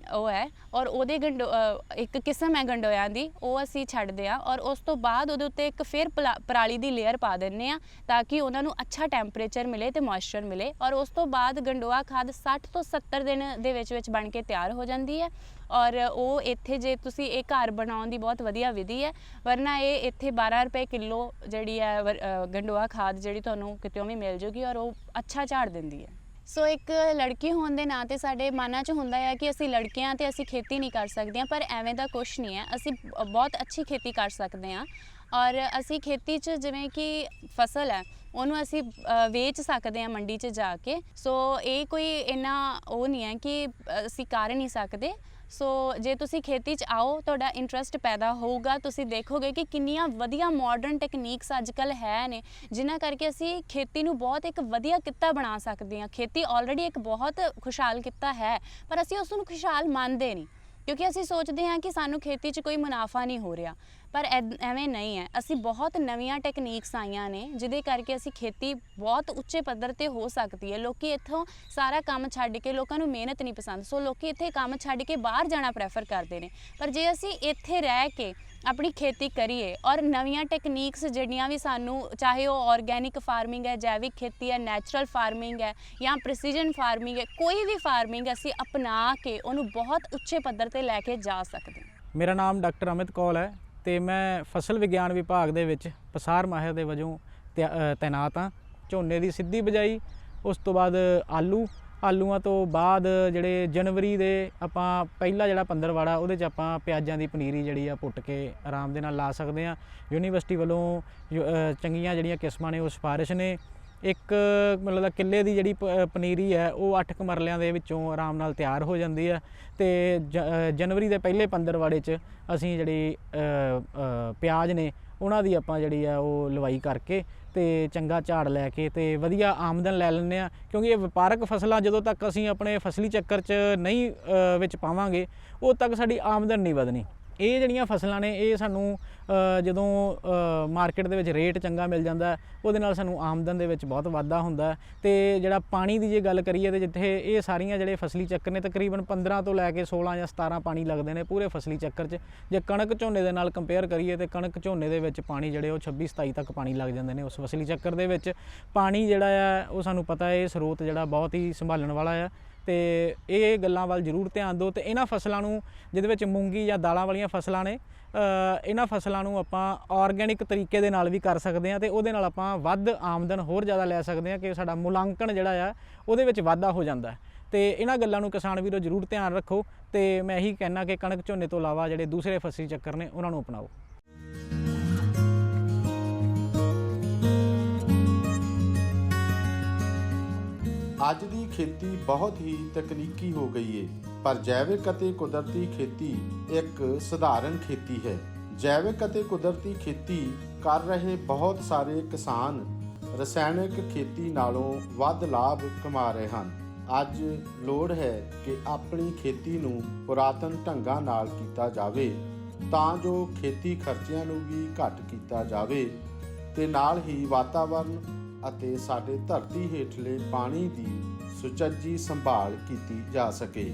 ਉਹ ਹੈ ਔਰ ਉਹਦੇ ਗੰਡੋ ਅ, ਇੱਕ ਕਿਸਮ ਹੈ ਗੰਡੋਇਆਂ ਦੀ ਉਹ ਅਸੀਂ ਛੱਡਦੇ ਆ ਔਰ ਉਸ ਤੋਂ ਬਾਅਦ ਉਹਦੇ ਉੱਤੇ ਇੱਕ ਫਿਰ ਪਲਾ- ਪਰਾਲੀ ਦੀ ਲੇਅਰ ਪਾ ਦਿੰਨੇ ਆ ਤਾਂ ਕਿ ਉਹਨਾਂ ਨੂੰ ਅੱਛਾ ਟੈਂਪਰੇਚਰ ਮਿਲੇ ਤੇ ਮੋਇਸਚਰ ਮਿਲੇ ਔਰ ਉਸ ਤੋਂ ਬਾਅਦ ਗੰਡੋਆ ਖਾਦ 60 ਤੋਂ 70 ਦਿਨ ਦੇ ਵਿੱਚ ਵਿੱਚ ਬਣ ਕੇ ਤਿਆਰ ਹੋ ਜਾਂਦੀ ਹੈ ਔਰ ਉਹ ਇੱਥੇ ਜੇ ਤੁਸੀਂ ਇਹ ਘਰ ਬਣਾਉਣ ਦੀ ਬਹੁਤ ਵਧੀਆ ਵਿਧੀ ਹੈ ਵਰਨਾ ਇਹ ਇੱਥੇ 12 ਰੁਪਏ ਕਿਲੋ ਜਿਹੜੀ ਹੈ ਵਰ- ਅ, ਗੰਡੋਆ ਖਾਦ ਜਿਹੜੀ ਤੁਹਾਨੂੰ ਕਿਤੇੋਂ ਵੀ ਮਿਲ ਜੂਗੀ ਔਰ ਉਹ ਅੱਛਾ ਝਾੜ ਦਿੰਦੀ ਹੈ। ਸੋ ਇੱਕ ਲੜਕੀ ਹੋਣ ਦੇ ਨਾਂ ਤੇ ਸਾਡੇ ਮਨਾਂ 'ਚ ਹੁੰਦਾ ਹੈ ਕਿ ਅਸੀਂ ਲੜਕੀਆਂ ਤੇ ਅਸੀਂ ਖੇਤੀ ਨਹੀਂ ਕਰ ਸਕਦੀਆਂ ਪਰ ਐਵੇਂ ਦਾ ਕੁਝ ਨਹੀਂ ਹੈ। ਅਸੀਂ ਬਹੁਤ ਅੱਛੀ ਖੇਤੀ ਕਰ ਸਕਦੇ ਹਾਂ। ਔਰ ਅਸੀਂ ਖੇਤੀ 'ਚ ਜਿਵੇਂ ਕਿ ਫਸਲ ਹੈ ਉਹਨੂੰ ਅਸੀਂ ਵੇਚ ਸਕਦੇ ਹਾਂ ਮੰਡੀ 'ਚ ਜਾ ਕੇ। ਸੋ ਇਹ ਕੋਈ ਇੰਨਾ ਉਹ ਨਹੀਂ ਹੈ ਕਿ ਅਸੀਂ ਕਰ ਨਹੀਂ ਸਕਦੇ। ਸੋ ਜੇ ਤੁਸੀਂ ਖੇਤੀ 'ਚ ਆਓ, ਤੁਹਾਡਾ ਇੰਟਰਸਟ ਪੈਦਾ ਹੋਊਗਾ। ਤੁਸੀਂ ਦੇਖੋਗੇ ਕਿ ਕਿੰਨੀਆਂ ਵਧੀਆ ਮਾਡਰਨ ਟੈਕਨੀਕਸ ਅੱਜਕੱਲ ਹੈ ਨੇ, ਜਿਨ੍ਹਾਂ ਕਰਕੇ ਅਸੀਂ ਖੇਤੀ ਨੂੰ ਬਹੁਤ ਇੱਕ ਵਧੀਆ ਕਿੱਤਾ ਬਣਾ ਸਕਦੇ ਹਾਂ। ਖੇਤੀ ਆਲਰੇਡੀ ਇੱਕ ਬਹੁਤ ਖੁਸ਼ਹਾਲ ਕਿੱਤਾ ਹੈ, ਪਰ ਅਸੀਂ ਉਸ ਨੂੰ ਖੁਸ਼ਹਾਲ ਮੰਨਦੇ ਨਹੀਂ। ਕਿਉਂਕਿ ਅਸੀਂ ਸੋਚਦੇ ਹਾਂ ਕਿ ਸਾਨੂੰ ਖੇਤੀ 'ਚ ਕੋਈ ਮੁਨਾਫਾ ਨਹੀਂ ਹੋ ਰਿਹਾ। ਪਰ ਐਵੇਂ ਨਹੀਂ ਹੈ। ਅਸੀਂ ਬਹੁਤ ਨਵੀਆਂ ਟੈਕਨੀਕਸ ਆਈਆਂ ਨੇ, ਜਿਹਦੇ ਕਰਕੇ ਅਸੀਂ ਖੇਤੀ ਬਹੁਤ ਉੱਚੇ ਪੱਧਰ ਤੇ ਹੋ ਸਕਦੀ ਹੈ। ਲੋਕੀ ਇੱਥੋਂ ਸਾਰਾ ਕੰਮ ਛੱਡ ਕੇ ਲੋਕਾਂ ਨੂੰ ਮਿਹਨਤ ਨਹੀਂ ਪਸੰਦ। ਸੋ ਲੋਕੀ ਇੱਥੇ ਕੰਮ ਛੱਡ ਕੇ ਬਾਹਰ ਜਾਣਾ ਪ੍ਰੈਫਰ ਕਰਦੇ ਨੇ। ਪਰ ਜੇ ਅਸੀਂ ਇੱਥੇ ਰਹਿ ਕੇ ਆਪਣੀ ਖੇਤੀ ਕਰੀਏ ਔਰ ਨਵੀਆਂ ਟੈਕਨੀਕਸ ਜਿਹੜੀਆਂ ਵੀ ਸਾਨੂੰ, ਚਾਹੇ ਉਹ ਆਰਗੈਨਿਕ ਫਾਰਮਿੰਗ ਹੈ, ਜੈਵਿਕ ਖੇਤੀ ਹੈ ਨੈਚੁਰਲ ਫਾਰਮਿੰਗ ਹੈ ਜਾਂ ਪ੍ਰੀਸੀਜਨ ਫਾਰਮਿੰਗ ਹੈ, ਕੋਈ ਵੀ ਫਾਰਮਿੰਗ ਅਸੀਂ ਅਪਣਾ ਕੇ ਉਹਨੂੰ ਬਹੁਤ ਉੱਚੇ ਪੱਧਰ ਤੇ ਲੈ ਕੇ ਜਾ ਸਕਦੇ ਹਾਂ। ਮੇਰਾ ਨਾਮ ਡਾਕਟਰ ਅਮਿਤ ਕੌਲ ਹੈ ਤੇ ਮੈਂ ਫਸਲ ਵਿਗਿਆਨ ਵਿਭਾਗ ਦੇ ਵਿੱਚ ਪਸਾਰ ਮਾਹਿਰ ਦੇ ਵਜੋਂ ਤਿਆ- ਤੈਨਾਤ ਹਾਂ। ਝੋਨੇ ਦੀ ਸਿੱਧੀ ਬਜਾਈ, ਉਸ ਤੋਂ ਬਾਅਦ ਆਲੂ ਆਲੂਆਂ ਤੋਂ ਬਾਅਦ ਜਿਹੜੇ ਜਨਵਰੀ ਦੇ ਆਪਾਂ ਪਹਿਲਾ ਜਿਹੜਾ ਪੰਦਰਵਾੜਾ, ਉਹਦੇ 'ਚ ਆਪਾਂ ਪਿਆਜ਼ਾਂ ਦੀ ਪਨੀਰੀ ਜਿਹੜੀ ਆ ਪੁੱਟ ਕੇ ਆਰਾਮ ਦੇ ਨਾਲ ਲਾ ਸਕਦੇ ਹਾਂ ਯੂਨੀਵਰਸਿਟੀ ਵੱਲੋਂ ਯੂ- ਚੰਗੀਆਂ ਜਿਹੜੀਆਂ ਕਿਸਮਾਂ ਨੇ, ਉਹ ਸਿਫਾਰਿਸ਼ ਨੇ। ਇੱਕ ਮਤਲਬ ਕਿੱਲੇ ਦੀ ਜਿਹੜੀ ਪ- ਪਨੀਰੀ ਹੈ, ਉਹ 8 ਕਮਰਲਿਆਂ ਦੇ ਵਿੱਚੋਂ ਆਰਾਮ ਨਾਲ ਤਿਆਰ ਹੋ ਜਾਂਦੀ ਹੈ ਤੇ ਜ- ਜਨਵਰੀ ਦੇ ਪਹਿਲੇ ਪੰਦਰਵਾੜੇ 'ਚ ਅਸੀਂ ਜਿਹੜੀ ਪਿਆਜ਼ ਨੇ, ਉਹਨਾਂ ਦੀ ਆਪਾਂ ਜਿਹੜੀ ਆ ਉਹ ਲਵਾਈ ਕਰਕੇ ਤੇ ਚੰਗਾ ਝਾੜ ਲੈ ਕੇ ਤੇ ਵਧੀਆ ਆਮਦਨ ਲੈ ਲੈਂਦੇ ਆ ਕਿਉਂਕਿ ਇਹ ਵਪਾਰਕ ਫਸਲਾਂ ਜਦੋਂ ਤੱਕ ਅਸੀਂ ਆਪਣੇ ਫਸਲੀ ਚੱਕਰ 'ਚ ਨਹੀਂ ਵਿੱਚ ਪਾਵਾਂਗੇ, ਉਦੋਂ ਤੱਕ ਸਾਡੀ ਆਮਦਨ ਨਹੀਂ ਵਧਣੀ। ਇਹ ਜਿਹੜੀਆਂ ਫਸਲਾਂ ਨੇ, ਇਹ ਸਾਨੂੰ ਜਦੋਂ ਮਾਰਕੀਟ ਦੇ ਵਿੱਚ ਰੇਟ ਚੰਗਾ ਮਿਲ ਜਾਂਦਾ, ਉਹਦੇ ਨਾਲ ਸਾਨੂੰ ਆਮਦਨ ਦੇ ਵਿੱਚ ਬਹੁਤ ਵਾਧਾ ਹੁੰਦਾ ਹੈ। ਤੇ ਜਿਹੜਾ ਪਾਣੀ ਦੀ ਜੇ ਗੱਲ ਕਰੀਏ ਤੇ ਜਿੱਥੇ ਇਹ ਸਾਰੀਆਂ ਜਿਹੜੇ ਫਸਲੀ ਚੱਕਰ ਨੇ, ਤਕਰੀਬਨ 15 ਤੋਂ ਲੈ ਕੇ 16 ਜਾਂ 17 ਪਾਣੀ ਲੱਗਦੇ ਨੇ ਪੂਰੇ ਫਸਲੀ ਚੱਕਰ 'ਚ। ਜੇ ਕਣਕ ਝੋਨੇ ਦੇ ਨਾਲ ਕੰਪੇਅਰ ਕਰੀਏ ਤੇ ਕਣਕ ਝੋਨੇ ਦੇ ਵਿੱਚ ਪਾਣੀ ਜਿਹੜੇ ਉਹ 26 27 ਤੱਕ ਪਾਣੀ ਲੱਗ ਜਾਂਦੇ ਨੇ ਉਸ ਫਸਲੀ ਚੱਕਰ ਦੇ ਵਿੱਚ। ਪਾਣੀ ਜਿਹੜਾ ਆ, ਉਹ ਸਾਨੂੰ ਪਤਾ ਹੈ, ਇਹ ਸਰੋਤ ਜਿਹੜਾ ਬਹੁਤ ਹੀ ਸੰਭਾਲਣ ਵਾਲਾ ਆ। ਤੇ ਇਹ ਗੱਲਾਂ ਵੱਲ ਜ਼ਰੂਰ ਧਿਆਨ ਦਿਓ ਤੇ ਇਹਨਾਂ ਫਸਲਾਂ ਨੂੰ, ਜਿਹਦੇ ਵਿੱਚ ਮੂੰਗੀ ਜਾਂ ਦਾਲਾਂ ਵਾਲੀਆਂ ਫਸਲਾਂ ਨੇ ਇਹਨਾਂ ਫਸਲਾਂ ਨੂੰ ਆਪਾਂ ਆਰਗੈਨਿਕ ਤਰੀਕੇ ਦੇ ਨਾਲ ਵੀ ਕਰ ਸਕਦੇ ਹਾਂ ਤੇ ਉਹਦੇ ਨਾਲ ਆਪਾਂ ਵੱਧ ਆਮਦਨ ਹੋਰ ਜ਼ਿਆਦਾ ਲੈ ਸਕਦੇ ਹਾਂ ਕਿ ਸਾਡਾ ਮੁਲਾਂਕਣ ਜਿਹੜਾ ਆ, ਉਹਦੇ ਵਿੱਚ ਵਾਧਾ ਹੋ ਜਾਂਦਾ। ਹੈ ਤੇ ਇਹਨਾਂ ਗੱਲਾਂ ਨੂੰ ਕਿਸਾਨ ਵੀਰੋ ਜ਼ਰੂਰ ਧਿਆਨ ਰੱਖੋ ਤੇ ਮੈਂ ਇਹੀ ਕਹਿਣਾ ਕਿ ਕਣਕ ਝੋਨੇ ਤੋਂ ਇਲਾਵਾ ਜਿਹੜੇ ਦੂਸਰੇ ਫਸਲੀ ਚੱਕਰ ਨੇ, ਉਹਨਾਂ ਨੂੰ ਅਪਣਾਓ। ਅੱਜ ਦੀ ਖੇਤੀ ਬਹੁਤ ਹੀ ਤਕਨੀਕੀ ਹੋ ਗਈ ਏ, ਪਰ ਜੈਵਿਕ ਅਤੇ ਕੁਦਰਤੀ ਖੇਤੀ ਇੱਕ ਸਧਾਰਨ ਖੇਤੀ ਹੈ। ਜੈਵਿਕ ਅਤੇ ਕੁਦਰਤੀ ਖੇਤੀ ਕਰ ਰਹੇ ਬਹੁਤ ਸਾਰੇ ਕਿਸਾਨ ਰਸਾਇਣਿਕ ਖੇਤੀ ਨਾਲੋਂ ਵੱਧ ਲਾਭ ਕਮਾ ਰਹੇ ਹਨ। ਅੱਜ ਲੋੜ ਹੈ ਕਿ ਆਪਣੀ ਖੇਤੀ ਨੂੰ ਪੁਰਾਤਨ ਢੰਗਾਂ ਨਾਲ ਕੀਤਾ ਜਾਵੇ, ਤਾਂ ਜੋ ਖੇਤੀ ਖਰਚਿਆਂ ਨੂੰ ਵੀ ਘੱਟ ਕੀਤਾ ਜਾਵੇ ਤੇ ਨਾਲ ਹੀ ਵਾਤਾਵਰਣ ਅਤੇ ਸਾਡੇ ਧਰਤੀ ਹੇਠਲੇ ਪਾਣੀ ਦੀ ਸੁਚੱਜੀ ਸੰਭਾਲ ਕੀਤੀ ਜਾ ਸਕੇ।